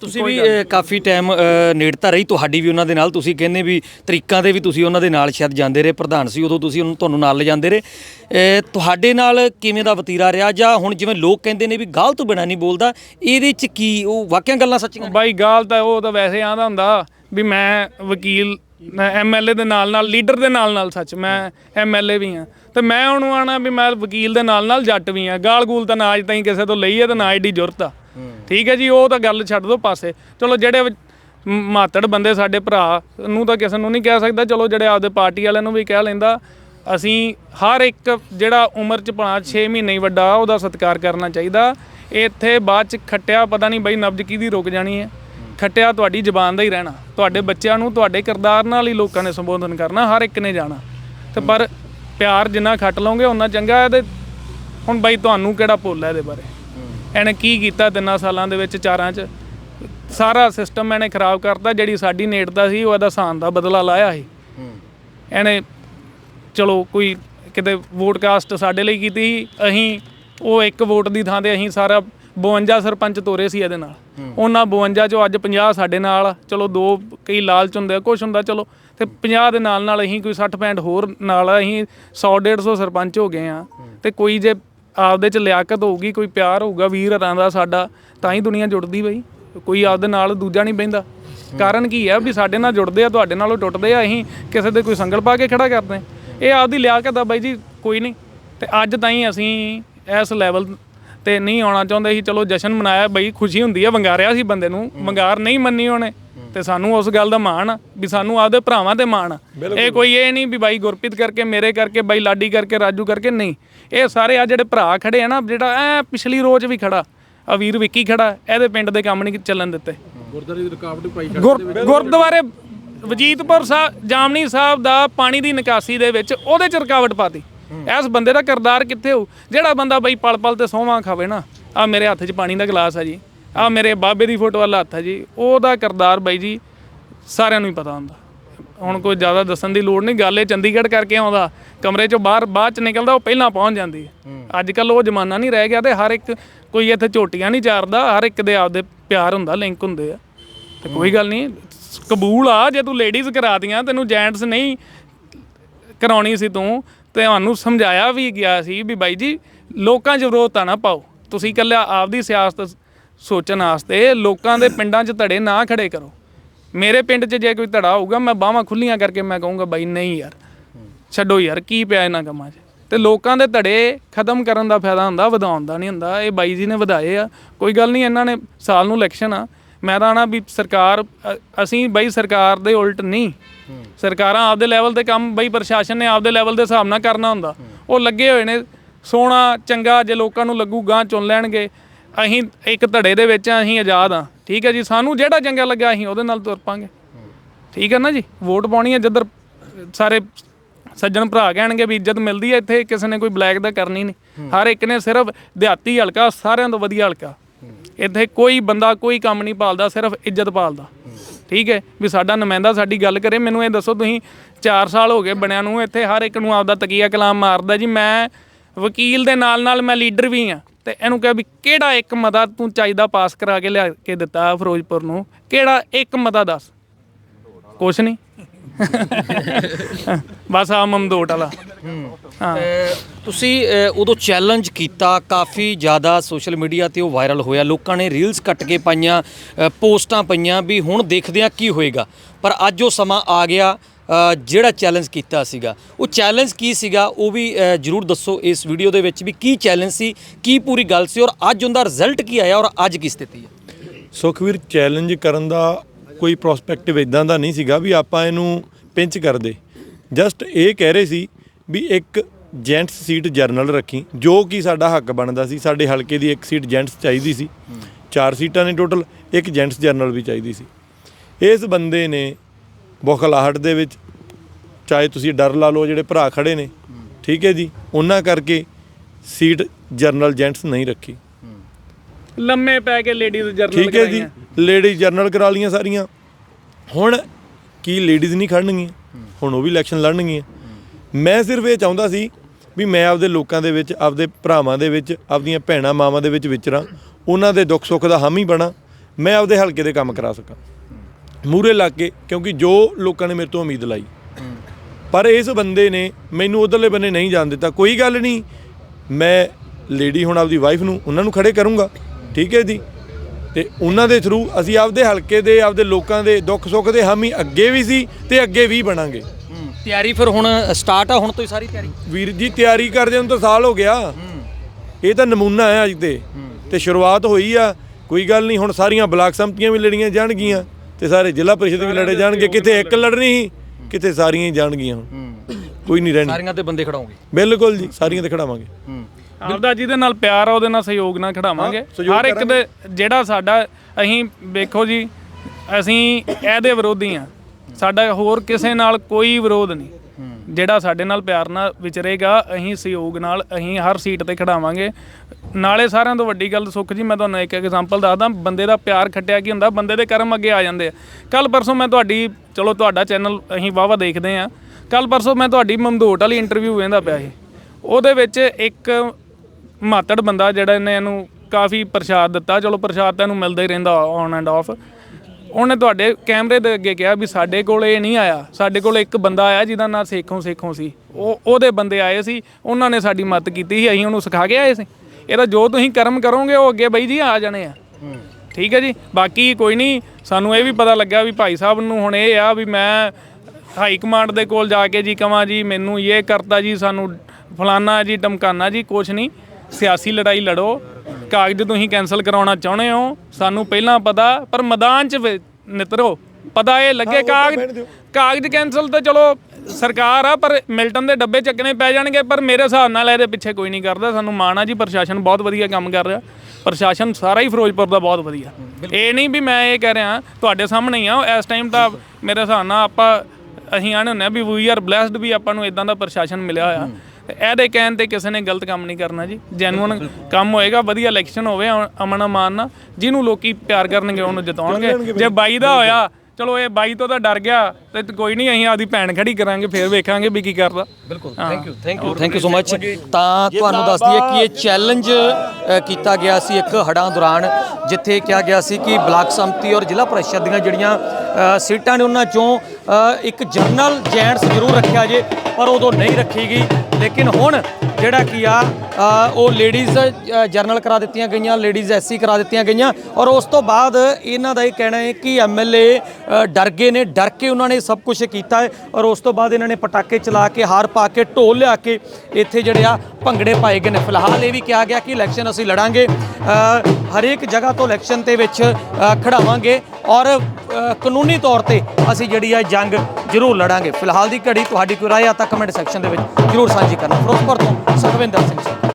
ਤੁਸੀਂ ਵੀ ਕਾਫੀ ਟਾਈਮ ਨੇੜਤਾ ਰਹੀ ਤੁਹਾਡੀ ਵੀ ਉਹਨਾਂ ਦੇ ਨਾਲ। ਤੁਸੀਂ ਕਹਿੰਦੇ ਵੀ ਤਰੀਕਾਂ ਦੇ ਵੀ ਤੁਸੀਂ ਉਹਨਾਂ ਦੇ ਨਾਲ ਸ਼ਾਇਦ ਜਾਂਦੇ ਰਹੇ ਪ੍ਰਧਾਨ ਸੀ ਉਦੋਂ ਤੁਸੀਂ ਉਹਨੂੰ ਤੁਹਾਨੂੰ ਨਾਲ ਲੈ ਜਾਂਦੇ ਰਹੇ ਤੁਹਾਡੇ ਨਾਲ ਕਿਵੇਂ ਦਾ ਵਤੀਰਾ ਰਿਹਾ? ਜਾਂ ਹੁਣ ਜਿਵੇਂ ਲੋਕ ਕਹਿੰਦੇ ਨੇ ਵੀ ਗਾਲ ਤੋਂ ਬਿਨਾਂ ਨਹੀਂ ਬੋਲਦਾ ਇਹਦੇ ਚ ਕੀ ਉਹ ਵਾਕਿਆ ਗੱਲਾਂ ਸੱਚੀਆਂ ਬਾਈ ਗਾਲ ਤਾਂ ਉਹ ਤਾਂ ਵੈਸੇ ਆਂਦਾ ਹੁੰਦਾ ਵੀ ਮੈਂ ਵਕੀਲ ਐਮਐਲਏ ਦੇ ਨਾਲ ਨਾਲ ਲੀਡਰ ਦੇ ਨਾਲ ਨਾਲ ਸੱਚ ਮੈਂ ਐਮਐਲਏ ਵੀ ਆ। ਤੇ ਮੈਂ ਉਹਨੂੰ ਆਣਾ ਵੀ ਮੈਂ ਵਕੀਲ ਦੇ ਨਾਲ ਨਾਲ ਜੱਟ ਵੀ ਆ। ਗਾਲ ਗੂਲ ਤਾਂ ਨਾ ਅੱਜ ਤਾਈਂ ਕਿਸੇ ਤੋਂ ਲਈ ਹੈ ਤੇ ਨਾ ਏਡੀ ਜ਼ਰੂਰਤ ਆ। ਠੀਕ ਹੈ ਜੀ, ਉਹ ਤਾਂ ਗੱਲ ਛੱਡ ਦੋ ਪਾਸੇ। ਚਲੋ ਜਿਹੜੇ ਮਾਤੜ ਬੰਦੇ ਸਾਡੇ ਭਰਾ, ਨੂੰ ਤਾਂ ਕਿਸੇ ਨੂੰ ਨਹੀਂ ਕਹਿ ਸਕਦਾ। ਚਲੋ ਜਿਹੜੇ ਆਪਦੇ ਪਾਰਟੀ ਵਾਲਿਆਂ ਨੂੰ ਵੀ ਕਹਿ ਲੈਂਦਾ, ਅਸੀਂ ਹਰ ਇੱਕ ਜਿਹੜਾ ਉਮਰ ਚ ਭਾਂ 6 ਮਹੀਨੇ ਹੀ ਵੱਡਾ, ਉਹਦਾ ਸਤਿਕਾਰ ਕਰਨਾ ਚਾਹੀਦਾ। ਇੱਥੇ ਬਾਅਦ ਚ ਖੱਟਿਆ, ਪਤਾ ਨਹੀਂ ਬਈ ਨਬਜ ਕਿਹਦੀ ਰੁਕ ਜਾਣੀ ਹੈ। ਖੱਟਿਆ ਤੁਹਾਡੀ ਜ਼ਬਾਨ ਦਾ ਹੀ ਰਹਿਣਾ। ਤੁਹਾਡੇ ਬੱਚਿਆਂ ਨੂੰ ਤੁਹਾਡੇ ਕਿਰਦਾਰ ਨਾਲ ਹੀ ਲੋਕਾਂ ਨੇ ਸੰਬੋਧਨ ਕਰਨਾ, ਹਰ ਇੱਕ ਨੇ ਜਾਣਾ। ਤੇ ਪਰ ਪਿਆਰ ਜਿੰਨਾ ਖੱਟ ਲਓਗੇ ਉਨਾ ਚੰਗਾ ਹੈ ਤੇ ਹੁਣ ਬਾਈ ਤੁਹਾਨੂੰ ਕਿਹੜਾ ਭੁੱਲ ਹੈ ਇਹਦੇ ਬਾਰੇ? ਇਹਨੇ ਕੀ ਕੀਤਾ ਤਿੰਨਾਂ ਸਾਲਾਂ ਦੇ ਵਿੱਚ ਚਾਰਾਂ 'ਚ? ਸਾਰਾ ਸਿਸਟਮ ਇਹਨੇ ਖਰਾਬ ਕਰਤਾ ਜਿਹੜੀ ਸਾਡੀ ਨੇੜਤਾ ਸੀ ਉਹ ਇਹਦਾ ਸਾਨ ਦਾ ਬਦਲਾ ਲਾਇਆ ਸੀ। ਇਹਨੇ ਚਲੋ ਕੋਈ ਕਿਤੇ ਵੋਟਕਾਸਟ ਸਾਡੇ ਲਈ ਕੀਤੀ ਸੀ, ਅਸੀਂ ਉਹ ਇੱਕ ਵੋਟ ਦੀ ਥਾਂ ਤੇ ਅਸੀਂ ਸਾਰਾ 52 ਸਰਪੰਚ ਤੋਰੇ ਸੀ ਇਹਦੇ ਨਾਲ। ਉਹਨਾਂ 52 ਚੋਂ ਅੱਜ 50 ਸਾਡੇ ਨਾਲ ਚਲੋ ਦੋ ਕਈ ਲਾਲਚ ਹੁੰਦੇ ਆ ਕੁਛ ਹੁੰਦਾ ਚਲੋ ਤੇ 50 ਦੇ ਨਾਲ ਨਾਲ ਅਸੀਂ ਕੋਈ 60 65 ਹੋਰ ਨਾਲ ਅਸੀਂ 100 150 ਸਰਪੰਚ ਹੋ ਗਏ ਆ। ਤੇ ਕੋਈ ਜੇ ਆਪਦੇ ਚ ਲਿਆਕਤ ਹੋਊਗੀ, ਕੋਈ ਪਿਆਰ ਹੋਊਗਾ, ਵੀਰ ਹਰਾਂ ਦਾ ਸਾਡਾ, ਤਾਂ ਹੀ ਦੁਨੀਆ ਜੁੜਦੀ ਬਈ। ਕੋਈ ਆਪਦੇ ਨਾਲ ਦੂਜਾ ਨਹੀਂ ਬਹਿੰਦਾ। ਕਾਰਨ ਕੀ ਹੈ ਵੀ ਸਾਡੇ ਨਾਲ ਜੁੜਦੇ ਆ, ਤੁਹਾਡੇ ਨਾਲੋਂ ਟੁੱਟਦੇ ਆ ਅਸੀਂ, ਕਿਸੇ ਦੇ ਕੋਈ ਸੰਗਲ ਪਾ ਕੇ ਖੜਾ ਕਰਦੇ ਇਹ ਆਪਦੀ ਲਿਆਕਤ ਆ ਬਾਈ ਜੀ, ਕੋਈ ਨਹੀਂ। ਤੇ ਅੱਜ ਤਾਈਂ ਅਸੀਂ ਇਸ ਲੈਵਲ ਤੇ ਨਹੀਂ ਆਉਣਾ ਚਾਹੁੰਦੇ ਸੀ। ਚਲੋ ਜਸ਼ਨ ਮਨਾਇਆ ਬਈ, ਖੁਸ਼ੀ ਹੁੰਦੀ ਆ, ਵੰਗਾਰਿਆ ਸੀ ਬੰਦੇ ਨੂੰ। ਵੰਗਾਰ ਨਹੀਂ ਮੰਨੀ ਉਹਨੇ। ਤੇ ਸਾਨੂੰ ਉਸ ਗੱਲ ਦਾ ਮਾਣ ਆ ਵੀ ਸਾਨੂੰ ਆਪਦੇ ਭਰਾਵਾਂ ਤੇ ਮਾਣ ਆ। ਇਹ ਕੋਈ ਇਹ ਨਹੀਂ ਵੀ ਬਾਈ ਗੁਰਪ੍ਰੀਤ ਕਰਕੇ ਮੇਰੇ ਕਰਕੇ ਬਾਈ ਲਾਡੀ ਕਰਕੇ ਰਾਜੂ ਕਰਕੇ ਨਹੀਂ। ਇਹ ਸਾਰੇ ਆ ਜਿਹੜੇ ਭਰਾ ਖੜੇ ਆ ਨਾ ਜਿਹੜਾ ਐ ਪਿਛਲੀ ਰੋਜ਼ ਵੀ ਖੜਾ ਆ ਵੀਰ ਵਿੱਕੀ ਖੜਾ ਇਹਦੇ ਪਿੰਡ ਦੇ ਕੰਮ ਨਹੀਂ ਚੱਲਣ ਦਿੱਤੇ। ਗੁਰਦਾਰੇ ਦੀ ਰੁਕਾਵਟ ਪਾਈ ਗੁਰ- ਗੁਰਦੁਆਰੇ ਵਜੀਤਪੁਰ ਸਾਹਿਬ ਜਾਮਨੀ ਸਾਹਿਬ ਦਾ ਪਾਣੀ ਦੀ ਨਿਕਾਸੀ ਦੇ ਵਿੱਚ ਉਹਦੇ ਚ ਰੁਕਾਵਟ ਪਾਤੀ। ਇਸ ਬੰਦੇ ਦਾ ਕਿਰਦਾਰ ਕਿੱਥੇ ਹੋ ਜਿਹੜਾ ਬੰਦਾ ਬਈ ਪਲ ਪਲ ਤੇ ਸੋਹਾਂ ਖਾਵੇ ਨਾ ਆ ਮੇਰੇ ਹੱਥ 'ਚ ਪਾਣੀ ਦਾ ਗਲਾਸ ਆ ਜੀ। ਆ ਮੇਰੇ ਬਾਬੇ ਦੀ ਫੋਟੋ ਵਾਲਾ ਹੱਥ ਆ ਜੀ ਉਹਦਾ ਕਿਰਦਾਰ ਬਾਈ ਜੀ ਸਾਰਿਆਂ ਨੂੰ ਹੀ ਪਤਾ ਹੁੰਦਾ। ਹੁਣ ਕੋਈ ਜ਼ਿਆਦਾ ਦੱਸਣ ਦੀ ਲੋੜ ਨਹੀਂ ਗੱਲ ਇਹ ਚੰਡੀਗੜ੍ਹ ਕਰਕੇ ਆਉਂਦਾ ਕਮਰੇ ਚੋਂ ਬਾਹਰ ਬਾਅਦ ਚ ਨਿਕਲਦਾ ਉਹ ਪਹਿਲਾਂ ਪਹੁੰਚ ਜਾਂਦੀ ਹੈ। ਅੱਜ ਕੱਲ ਉਹ ਜ਼ਮਾਨਾ ਨਹੀਂ ਰਹਿ ਗਿਆ ਤੇ ਹਰ ਇੱਕ ਕੋਈ ਇੱਥੇ ਝੋਟੀਆਂ ਨਹੀਂ ਚਾਰਦਾ ਹਰ ਇੱਕ ਦੇ ਆਪਦੇ ਪਿਆਰ ਹੁੰਦਾ ਲਿੰਕ ਹੁੰਦੇ ਆ। ਤੇ ਕੋਈ ਗੱਲ ਨਹੀਂ ਕਬੂਲ ਆ ਜੇ ਤੂੰ ਲੇਡੀਜ਼ ਕਰਾਤੀਆਂ ਤੈਨੂੰ ਜੈਂਟਸ ਨਹੀਂ ਕਰਾਉਣੀ ਸੀ ਤੂੰ ਤੇ ਤੁਹਾਨੂੰ ਸਮਝਾਇਆ ਵੀ ਗਿਆ ਸੀ ਵੀ ਬਾਈ ਜੀ ਲੋਕਾਂ 'ਚ ਵਿਰੋਧਤਾ ਨਾ ਪਾਓ। ਤੁਸੀਂ ਇਕੱਲਾ ਆਪਦੀ ਸਿਆਸਤ ਸੋਚਣ ਵਾਸਤੇ ਲੋਕਾਂ ਦੇ ਪਿੰਡਾਂ 'ਚ ਧੜੇ ਨਾ ਖੜੇ ਕਰੋ। ਮੇਰੇ ਪਿੰਡ 'ਚ ਜੇ ਕੋਈ ਧੜਾ ਹੋਊਗਾ, ਮੈਂ ਬਾਹਾਂ ਖੁੱਲੀਆਂ ਕਰਕੇ ਮੈਂ ਕਹੂੰਗਾ, ਬਾਈ, ਨਹੀਂ ਯਾਰ। ਛੱਡੋ ਯਾਰ, ਕੀ ਪਿਆ ਇਹਨਾਂ ਕੰਮਾਂ 'ਚ? ਤੇ ਲੋਕਾਂ ਦੇ ਧੜੇ ਖਤਮ ਕਰਨ ਦਾ ਫਾਇਦਾ ਹੁੰਦਾ, ਵਧਾਉਣ ਦਾ ਨਹੀਂ ਹੁੰਦਾ। ਇਹ ਬਾਈ ਜੀ ਨੇ ਵਧਾਏ ਆ। ਕੋਈ ਗੱਲ ਨਹੀਂ, ਇਹਨਾਂ ਨੇ ਸਾਲ ਨੂੰ ਇਲੈਕਸ਼ਨ ਆ। ਮੈਂ ਤਾਂ ਆਣਾ ਵੀ ਸਰਕਾਰ ਅਸੀਂ ਬਈ ਸਰਕਾਰ ਦੇ ਉਲਟ ਨਹੀਂ। ਸਰਕਾਰਾਂ ਆਪਦੇ ਲੈਵਲ ਤੇ ਕੰਮ, ਬਈ ਪ੍ਰਸ਼ਾਸਨ ਨੇ ਆਪਦੇ ਲੈਵਲ ਦੇ ਹਿਸਾਬ ਨਾਲ ਕਰਨਾ ਹੁੰਦਾ। ਉਹ ਲੱਗੇ ਹੋਏ ਨੇ, ਸੋਹਣਾ, ਚੰਗਾ, ਜੇ ਲੋਕਾਂ ਨੂੰ ਲੱਗੂ ਗਾਂ ਚੁਣ ਲੈਣਗੇ। ਅਸੀਂ ਇੱਕ ਧੜੇ ਦੇ ਵਿੱਚ ਆ, ਅਸੀਂ ਆਜ਼ਾਦ ਆ। ਠੀਕ ਹੈ ਜੀ? ਸਾਨੂੰ ਜਿਹੜਾ ਚੰਗਾ ਲੱਗਾ ਅਸੀਂ ਉਹਦੇ ਨਾਲ ਤੁਰ ਪਾਂਗੇ। ਠੀਕ ਹੈ ਨਾ ਜੀ? ਵੋਟ ਪਾਉਣੀ ਹੈ ਜਿੱਧਰ ਸਾਰੇ ਸੱਜਣ ਭਰਾ ਕਹਿਣਗੇ ਵੀ ਇੱਜ਼ਤ ਮਿਲਦੀ ਹੈ ਇੱਥੇ ਕਿਸੇ ਨੇ ਕੋਈ ਬਲੈਕ ਦਾ ਕਰਨੀ ਨਹੀਂ। ਹਰ ਇੱਕ ਨੇ ਸਿਰਫ ਦਿਹਾਤੀ ਹਲਕਾ ਸਾਰਿਆਂ ਤੋਂ ਵਧੀਆ ਹਲਕਾ। ਇੱਥੇ ਕੋਈ ਬੰਦਾ ਕੋਈ ਕੰਮ ਨਹੀਂ ਪਾਲਦਾ ਸਿਰਫ ਇੱਜ਼ਤ ਪਾਲਦਾ। ਠੀਕ ਹੈ? ਵੀ ਸਾਡਾ ਨੁਮਾਇੰਦਾ ਸਾਡੀ ਗੱਲ ਕਰੇ। ਮੈਨੂੰ ਇਹ ਦੱਸੋ ਤੁਸੀਂ 4 ਸਾਲ ਹੋ ਗਏ ਬਣਿਆ ਨੂੰ ਇੱਥੇ ਹਰ ਇੱਕ ਨੂੰ ਆਪਦਾ ਤਕੀਆ ਕਲਾਮ ਮਾਰਦਾ ਜੀ। ਮੈਂ ਵਕੀਲ ਦੇ ਨਾਲ ਨਾਲ ਮੈਂ ਲੀਡਰ ਵੀ ਆ। ਤੇ ਇਹਨੂੰ ਕਿਹਾ ਵੀ ਕਿਹੜਾ ਇੱਕ ਮਤਾ ਤੂੰ ਚਾਹੀਦਾ ਪਾਸ ਕਰਾ ਕੇ ਲਿਆ ਕੇ ਦਿੱਤਾ ਫਿਰੋਜ਼ਪੁਰ ਨੂੰ? ਕਿਹੜਾ ਇੱਕ ਮਤਾ ਦੱਸ? ਕੁਛ ਨਹੀਂ [laughs] ਬਸ ਆ ਮਮਦੋਟ ਵਾਲਾ। ਤੁਸੀਂ ਅਹ, ਉਦੋਂ ਚੈਲੰਜ ਕੀਤਾ ਕਾਫੀ ਜ਼ਿਆਦਾ ਸੋਸ਼ਲ ਮੀਡੀਆ ਤੇ ਉਹ ਵਾਇਰਲ ਹੋਇਆ। ਲੋਕਾਂ ਨੇ ਰੀਲਸ ਕੱਟ ਕੇ ਪਾਈਆਂ ਅਹ, ਪੋਸਟਾਂ ਪਈਆਂ ਵੀ ਹੁਣ ਦੇਖਦੇ ਆ ਕੀ ਹੋਏਗਾ। ਪਰ ਅੱਜ ਉਹ ਸਮਾਂ ਆ ਗਿਆ। ਜਿਹੜਾ ਚੈਲੰਜ ਕੀਤਾ ਸੀਗਾ। ਉਹ ਚੈਲੰਜ ਕੀ ਸੀਗਾ, ਉਹ ਵੀ ਜਰੂਰ ਦੱਸੋ ਇਸ ਵੀਡੀਓ ਦੇ ਵਿੱਚ ਵੀ ਕੀ ਚੈਲੰਜ ਸੀ, ਕੀ ਪੂਰੀ ਗੱਲ ਸੀ ਔਰ ਅੱਜ ਉਹਦਾ ਰਿਜ਼ਲਟ ਕੀ ਆਇਆ ਔਰ ਅੱਜ ਕੀ ਸਥਿਤੀ ਹੈ? ਸੁਖਵੀਰ ਚੈਲੰਜ ਕਰਨ ਦਾ ਕੋਈ ਪ੍ਰੋਸਪੈਕਟਿਵ ਇਦਾਂ ਦਾ ਨਹੀਂ ਸੀਗਾ ਵੀ ਆਪਾਂ ਇਹਨੂੰ ਪਿੰਚ ਕਰਦੇ ਜਸਟ ਇਹ ਕਹਿ ਰਹੇ ਸੀ ਵੀ ਇੱਕ ਜੈਂਟਸ ਸੀਟ ਜਰਨਲ ਰੱਖੀ, ਜੋ ਕਿ ਸਾਡਾ ਹੱਕ ਬਣਦਾ ਸੀ, ਸਾਡੇ ਹਲਕੇ ਦੀ ਇੱਕ ਸੀਟ ਜੈਂਟਸ ਚਾਹੀਦੀ ਸੀ। ਚਾਰ ਸੀਟਾਂ ਨੇ ਟੋਟਲ ਇੱਕ ਜੈਂਟਸ ਜਰਨਲ ਵੀ ਚਾਹੀਦੀ ਸੀ। ਇਸ ਬੰਦੇ ਨੇ ਬੁਖਲਾਹਟ ਦੇ ਵਿੱਚ ਚਾਹੇ ਤੁਸੀਂ ਡਰ ਲਾ ਲਓ ਜਿਹੜੇ ਭਰਾ ਖੜੇ ਨੇ ਠੀਕ ਹੈ ਜੀ? ਉਹਨਾਂ ਕਰਕੇ ਸੀਟ ਜਰਨਲ ਜੈਂਟਸ ਨਹੀਂ ਰੱਖੀ। ਲੰਮੇ ਪੈ ਕੇ ਲੇਡੀਜ਼ ਜਰਨਲ ਠੀਕ ਹੈ ਜੀ? ਲੇਡੀ ਜਰਨਲ ਕਰਾ ਲੀਆਂ ਸਾਰੀਆਂ। ਹੁਣ ਕੀ ਲੇਡੀਜ਼ ਨਹੀਂ ਖੜਨਗੀਆਂ? ਹੁਣ ਉਹ ਵੀ ਇਲੈਕਸ਼ਨ ਲੜਨਗੀਆਂ। ਮੈਂ ਸਿਰਫ ਇਹ ਚਾਹੁੰਦਾ ਸੀ ਵੀ ਮੈਂ ਆਪਦੇ ਲੋਕਾਂ ਦੇ ਵਿੱਚ ਆਪਦੇ ਭਰਾਵਾਂ ਦੇ ਵਿੱਚ ਆਪਦੀਆਂ ਭੈਣਾਂ ਮਾਵਾਂ ਦੇ ਵਿੱਚ ਵਿਚਰਾਂ ਉਹਨਾਂ ਦੇ ਦੁੱਖ ਸੁੱਖ ਦਾ ਹਾਮੀ ਬਣਾ। ਮੈਂ ਆਪਦੇ ਹਲਕੇ ਦੇ ਕੰਮ ਕਰਾ ਸਕਾਂ। ਮੂਰੇ ਲੱਗ ਕੇ ਕਿਉਂਕਿ ਜੋ ਲੋਕਾਂ ਨੇ ਮੇਰੇ ਤੋਂ ਉਮੀਦ ਲਾਈ। ਪਰ ਇਸ ਬੰਦੇ ਨੇ ਮੈਨੂੰ ਉਧਰਲੇ ਬੰਨੇ ਨਹੀਂ ਜਾਣ ਦਿੱਤਾ। ਕੋਈ ਗੱਲ ਨਹੀਂ ਮੈਂ ਲੇਡੀ ਹੁਣ ਆਪਦੀ ਵਾਈਫ ਨੂੰ ਉਹਨਾਂ ਨੂੰ ਖੜੇ ਕਰੂੰਗਾ। ਠੀਕ ਹੈ ਜੀ? ਤੇ ਉਹਨਾਂ ਦੇ ਥਰੂ ਅਸੀਂ ਆਪਦੇ ਹਲਕੇ ਦੇ ਆਪਦੇ ਲੋਕਾਂ ਦੇ ਦੁੱਖ ਸੁੱਖ ਦੇ ਹਾਮੀ ਅੱਗੇ ਵੀ ਸੀ ਤੇ ਅੱਗੇ ਵੀ ਬਣਾਂਗੇ। ਤਿਆਰੀ ਫਿਰ ਹੁਣ ਸਟਾਰਟ ਆ ਹੁਣ ਤੋਂ ਹੀ ਸਾਰੀ ਤਿਆਰੀ? ਵੀਰ ਜੀ ਤਿਆਰੀ ਕਰਦੇ ਨੂੰ ਤਾਂ ਸਾਲ ਹੋ ਗਿਆ। ਇਹ ਤਾਂ ਨਮੂਨਾ ਹੈ ਅੱਜ ਤੇ ਤੇ ਸ਼ੁਰੂਆਤ ਹੋਈ ਆ। ਕੋਈ ਗੱਲ ਨਹੀਂ ਹੁਣ ਸਾਰੀਆਂ ਬਲਾਕ ਸੰਮਤੀਆਂ ਵੀ ਲੜੀਆਂ ਜਾਣਗੀਆਂ। ਤੇ ਸਾਰੇ ਜ਼ਿਲ੍ਹਾ ਪਰਿਸ਼ਦ ਵੀ ਲੜੇ ਜਾਣਗੇ ਕਿਤੇ ਇੱਕ ਲੜਨੀ ਸੀ ਕਿਤੇ ਸਾਰੀਆਂ ਹੀ ਜਾਣਗੀਆਂ। ਕੋਈ ਨਹੀਂ ਰਹਿਣੀ। ਸਾਰੀਆਂ ਤੇ ਬੰਦੇ ਖੜਾਉਂਗੇ ਬਿਲਕੁਲ ਜੀ ਸਾਰੀਆਂ ਤੇ ਖੜਾਵਾਂਗੇ। ਆਪਦਾ ਜਿਹਦੇ ਨਾਲ ਪਿਆਰ ਆ ਉਹਦੇ ਨਾਲ ਸਹਿਯੋਗ ਨਾਲ ਖੜਾਵਾਂਗੇ। ਹਰ ਇੱਕ ਦੇ ਜਿਹੜਾ ਸਾਡਾ ਅਸੀਂ ਵੇਖੋ ਜੀ ਅਸੀਂ ਇਹਦੇ ਵਿਰੋਧੀ ਆ। ਸਾਡਾ ਹੋਰ ਕਿਸੇ ਨਾਲ ਕੋਈ ਵਿਰੋਧ ਨਹੀਂ। ਜਿਹੜਾ ਸਾਡੇ ਨਾਲ ਪਿਆਰ ਨਾਲ ਵਿਚਰੇਗਾ, ਅਸੀਂ ਸਹਿਯੋਗ ਨਾਲ ਅਸੀਂ ਹਰ ਸੀਟ ਤੇ ਖੜਾਵਾਂਗੇ। ਨਾਲੇ ਸਾਰਿਆਂ ਤੋਂ ਵੱਡੀ ਗੱਲ ਸੁੱਖ ਜੀ, ਮੈਂ ਤੁਹਾਨੂੰ ਇੱਕ ਐਗਜ਼ਾਮਪਲ ਦੱਸਦਾ, ਬੰਦੇ ਦਾ ਪਿਆਰ ਖੱਟਿਆ ਕੀ ਹੁੰਦਾ, ਬੰਦੇ ਦੇ ਕਰਮ ਅੱਗੇ ਆ ਜਾਂਦੇ ਆ। ਕੱਲ ਪਰਸੋਂ ਮੈਂ ਤੁਹਾਡੀ, ਚਲੋ ਤੁਹਾਡਾ ਚੈਨਲ ਅਸੀਂ ਵਾਵਾ ਦੇਖਦੇ ਆ। ਕੱਲ ਪਰਸੋਂ ਮੈਂ ਤੁਹਾਡੀ ਮਮਦੋਟ ਵਾਲੀ ਇੰਟਰਵਿਊ ਵੇਂਦਾ ਪਿਆ ਸੀ। ਉਹਦੇ ਵਿੱਚ ਇੱਕ ਮਾਤੜ ਬੰਦਾ ਜਿਹੜਾ ਇਹਨੇ ਇਹਨੂੰ ਕਾਫੀ ਪ੍ਰਸ਼ਾਦ ਦਿੱਤਾ। ਚਲੋ ਪ੍ਰਸ਼ਾਦ ਤਾਂ ਇਹਨੂੰ ਮਿਲਦਾ ਹੀ ਰਹਿੰਦਾ ਔਨ ਐਂਡ ਆਫ ਉਹਨੇ ਤੁਹਾਡੇ ਕੈਮਰੇ ਦੇ ਅੱਗੇ ਕਿਹਾ ਵੀ ਸਾਡੇ ਕੋਲ ਇਹ ਨਹੀਂ ਆਇਆ। ਸਾਡੇ ਕੋਲ ਇੱਕ ਬੰਦਾ ਆਇਆ ਜਿਹਦਾ ਨਾਂ ਸੇਖੋਂ ਸੇਖੋਂ ਸੀ। ਉਹ, ਉਹਦੇ ਬੰਦੇ ਆਏ ਸੀ। ਉਹਨਾਂ ਨੇ ਸਾਡੀ ਮਦਦ ਕੀਤੀ ਸੀ। ਅਸੀਂ ਉਹਨੂੰ ਸਿਖਾ ਕੇ ਆਏ ਸੀ। ਇਹਦਾ ਜੋ ਤੁਸੀਂ ਕਰਮ ਕਰੋਗੇ, ਉਹ ਅੱਗੇ ਬਈ ਜੀ ਆ ਜਾਣੇ ਆ। ਠੀਕ ਹੈ ਜੀ? ਬਾਕੀ ਕੋਈ ਨਹੀਂ, ਸਾਨੂੰ ਇਹ ਵੀ ਪਤਾ ਲੱਗਾ ਵੀ ਭਾਈ ਸਾਹਿਬ ਨੂੰ ਹੁਣ ਇਹ ਆ ਵੀ ਮੈਂ ਹਾਈ ਕਮਾਂਡ ਦੇ ਕੋਲ ਜਾ ਕੇ ਜੀ ਕਵਾਂ ਜੀ, ਮੈਨੂੰ ਇਹ ਕਰਤਾ ਜੀ, ਸਾਨੂੰ ਫਲਾਨਾ ਜੀ, ਟਮਕਾਨਾ ਜੀ, ਕੁਛ ਨਹੀਂ। ਸਿਆਸੀ ਲੜਾਈ ਲੜੋ। ਕਾਗਜ਼ ਤੁਸੀਂ ਕੈਨਸਲ ਕਰਾਉਣਾ ਚਾਹੁੰਦੇ ਹੋ ਸਾਨੂੰ ਪਹਿਲਾਂ ਪਤਾ ਪਰ ਮੈਦਾਨ 'ਚ ਨਿਤਰੋ ਪਤਾ ਇਹ ਲੱਗੇ ਕਾਗਜ਼ ਕਾਗਜ਼ ਕੈਨਸਲ ਤਾਂ ਚਲੋ ਸਰਕਾਰ ਆ ਪਰ ਮਿਲਟਨ ਦੇ ਡੱਬੇ ਚੱਕਣੇ ਪੈ ਜਾਣਗੇ ਪਰ ਮੇਰੇ ਹਿਸਾਬ ਨਾਲ ਇਹਦੇ ਪਿੱਛੇ ਕੋਈ ਨਹੀਂ ਕਰਦਾ ਸਾਨੂੰ ਮਾਣ ਆ ਜੀ ਪ੍ਰਸ਼ਾਸਨ ਬਹੁਤ ਵਧੀਆ ਕੰਮ ਕਰ ਰਿਹਾ ਪ੍ਰਸ਼ਾਸਨ ਸਾਰਾ ਹੀ ਫਿਰੋਜ਼ਪੁਰ ਦਾ ਬਹੁਤ ਵਧੀਆ। ਇਹ ਨਹੀਂ ਵੀ ਮੈਂ ਇਹ ਕਹਿ ਰਿਹਾ ਤੁਹਾਡੇ ਸਾਹਮਣੇ ਹੀ ਆ ਇਸ ਟਾਈਮ ਤਾਂ ਮੇਰੇ ਹਿਸਾਬ ਨਾਲ ਆਪਾਂ ਅਸੀਂ ਆਣੇ ਹੁੰਦੇ ਆ ਵੀ ਵੀ ਆਰ ਬlesed ਵੀ ਆਪਾਂ ਨੂੰ ਇਦਾਂ ਦਾ ਪ੍ਰਸ਼ਾਸਨ ਮਿਲਿਆ ਹੋਇਆ। ਇਹਦੇ ਕਹਿਣ ਤੇ ਕਿਸੇ ਨੇ ਗਲਤ ਕੰਮ ਨਹੀਂ ਕਰਨਾ ਜੀ। ਜੈਨੂਅਨ ਕੰਮ ਹੋਏਗਾ ਵਧੀਆ ਇਲੈਕਸ਼ਨ ਹੋਵੇ ਅਮ- ਅਮਨ ਅਮਾਨ ਨਾਲ ਜਿਹਨੂੰ ਲੋਕੀ ਪਿਆਰ ਕਰਨਗੇ ਉਹਨੂੰ ਜਿਤਾਉਣਗੇ। ਜੇ ਬਾਈ ਦਾ ਹੋਇਆ ਚਲੋ ਇਹ ਬਾਈ ਤੋਂ ਤਾਂ ਡਰ ਗਿਆ ਤੇ ਕੋਈ ਨਹੀਂ ਅਸੀਂ ਆਪਦੀ ਭੈਣ ਖੜੀ ਕਰਾਂਗੇ ਫਿਰ ਵੇਖਾਂਗੇ ਵੀ ਕੀ ਕਰਦਾ। ਬਿਲਕੁਲ। Thank you thank you thank you so much ਤਾਂ ਤੁਹਾਨੂੰ ਦੱਸ ਦਈਏ ਕਿ ਇਹ ਚੈਲੰਜ ਕੀਤਾ ਗਿਆ ਸੀ ਇੱਕ ਹੜਾਂ ਦੌਰਾਨ ਜਿੱਥੇ ਕਿਹਾ ਗਿਆ ਸੀ ਕਿ ਬਲਾਕ ਸੰਮਤੀ ਔਰ ਜ਼ਿਲ੍ਹਾ ਪ੍ਰੀਸ਼ਦ ਦੀਆਂ ਜਿਹੜੀਆਂ ਸੀਟਾਂ ਨੇ ਉਹਨਾਂ ਚੋਂ ਇੱਕ ਜਨਰਲ ਜੈਂਟਸ ਜ਼ਰੂਰ ਰੱਖਿਆ ਜੇ। ਪਰ ਉਦੋਂ ਨਹੀਂ ਰੱਖੀ ਗਈ ਲੇਕਿਨ ਹੁਣ ਜਿਹੜਾ ਕੀ ਆ ਉਹ ਲੇਡੀਜ਼ ਜਰਨਲ ਕਰਾ ਦਿੱਤੀਆਂ ਗਈਆਂ ਲੇਡੀਜ਼ ਐਸਸੀ ਕਰਾ ਦਿੱਤੀਆਂ ਗਈਆਂ ਔਰ ਉਸ ਤੋਂ ਬਾਅਦ ਇਹਨਾਂ ਦਾ ਇਹ ਕਹਿਣਾ ਹੈ ਕਿ ਐਮਐਲਏ ਡਰ ਗਏ ਨੇ ਡਰ ਕੇ ਉਹਨਾਂ ਨੇ ਸਭ ਕੁਝ ਕੀਤਾ ਹੈ ਔਰ ਉਸ ਤੋਂ ਬਾਅਦ ਇਹਨਾਂ ਨੇ ਪਟਾਕੇ ਚਲਾ ਕੇ ਹਾਰ ਪਾ ਕੇ ਢੋਲ ਲਿਆ ਕੇ ਇੱਥੇ ਜਿਹੜੇ ਆ ਭੰਗੜੇ ਪਾਏ ਗਏ ਨੇ। ਫਿਲਹਾਲ ਇਹ ਵੀ ਕਿਹਾ ਗਿਆ ਕਿ ਇਲੈਕਸ਼ਨ ਅਸੀਂ ਲੜਾਂਗੇ ਹਰੇਕ ਜਗ੍ਹਾ ਤੋਂ ਇਲੈਕਸ਼ਨ ਦੇ ਵਿੱਚ ਅ, ਖੜਾਵਾਂਗੇ ਔਰ ਕਾਨੂੰਨੀ ਤੌਰ ਤੇ ਅਸੀਂ ਜਿਹੜੀ ਆ ਜੰਗ ਜ਼ਰੂਰ ਲੜਾਂਗੇ। ਫਿਲਹਾਲ ਦੀ ਘੜੀ ਤੁਹਾਡੀ ਕੋਈ ਰਾਏ ਆ ਤਾਂ ਕਮੈਂਟ ਸੈਕਸ਼ਨ ਦੇ ਵਿੱਚ ਜ਼ਰੂਰ ਸਾਂਝੀ ਕਰਨਾ। ਫਿਰੋਜ਼ਪੁਰ ਤੋਂ ਸੁਖਵਿੰਦਰ ਸਿੰਘ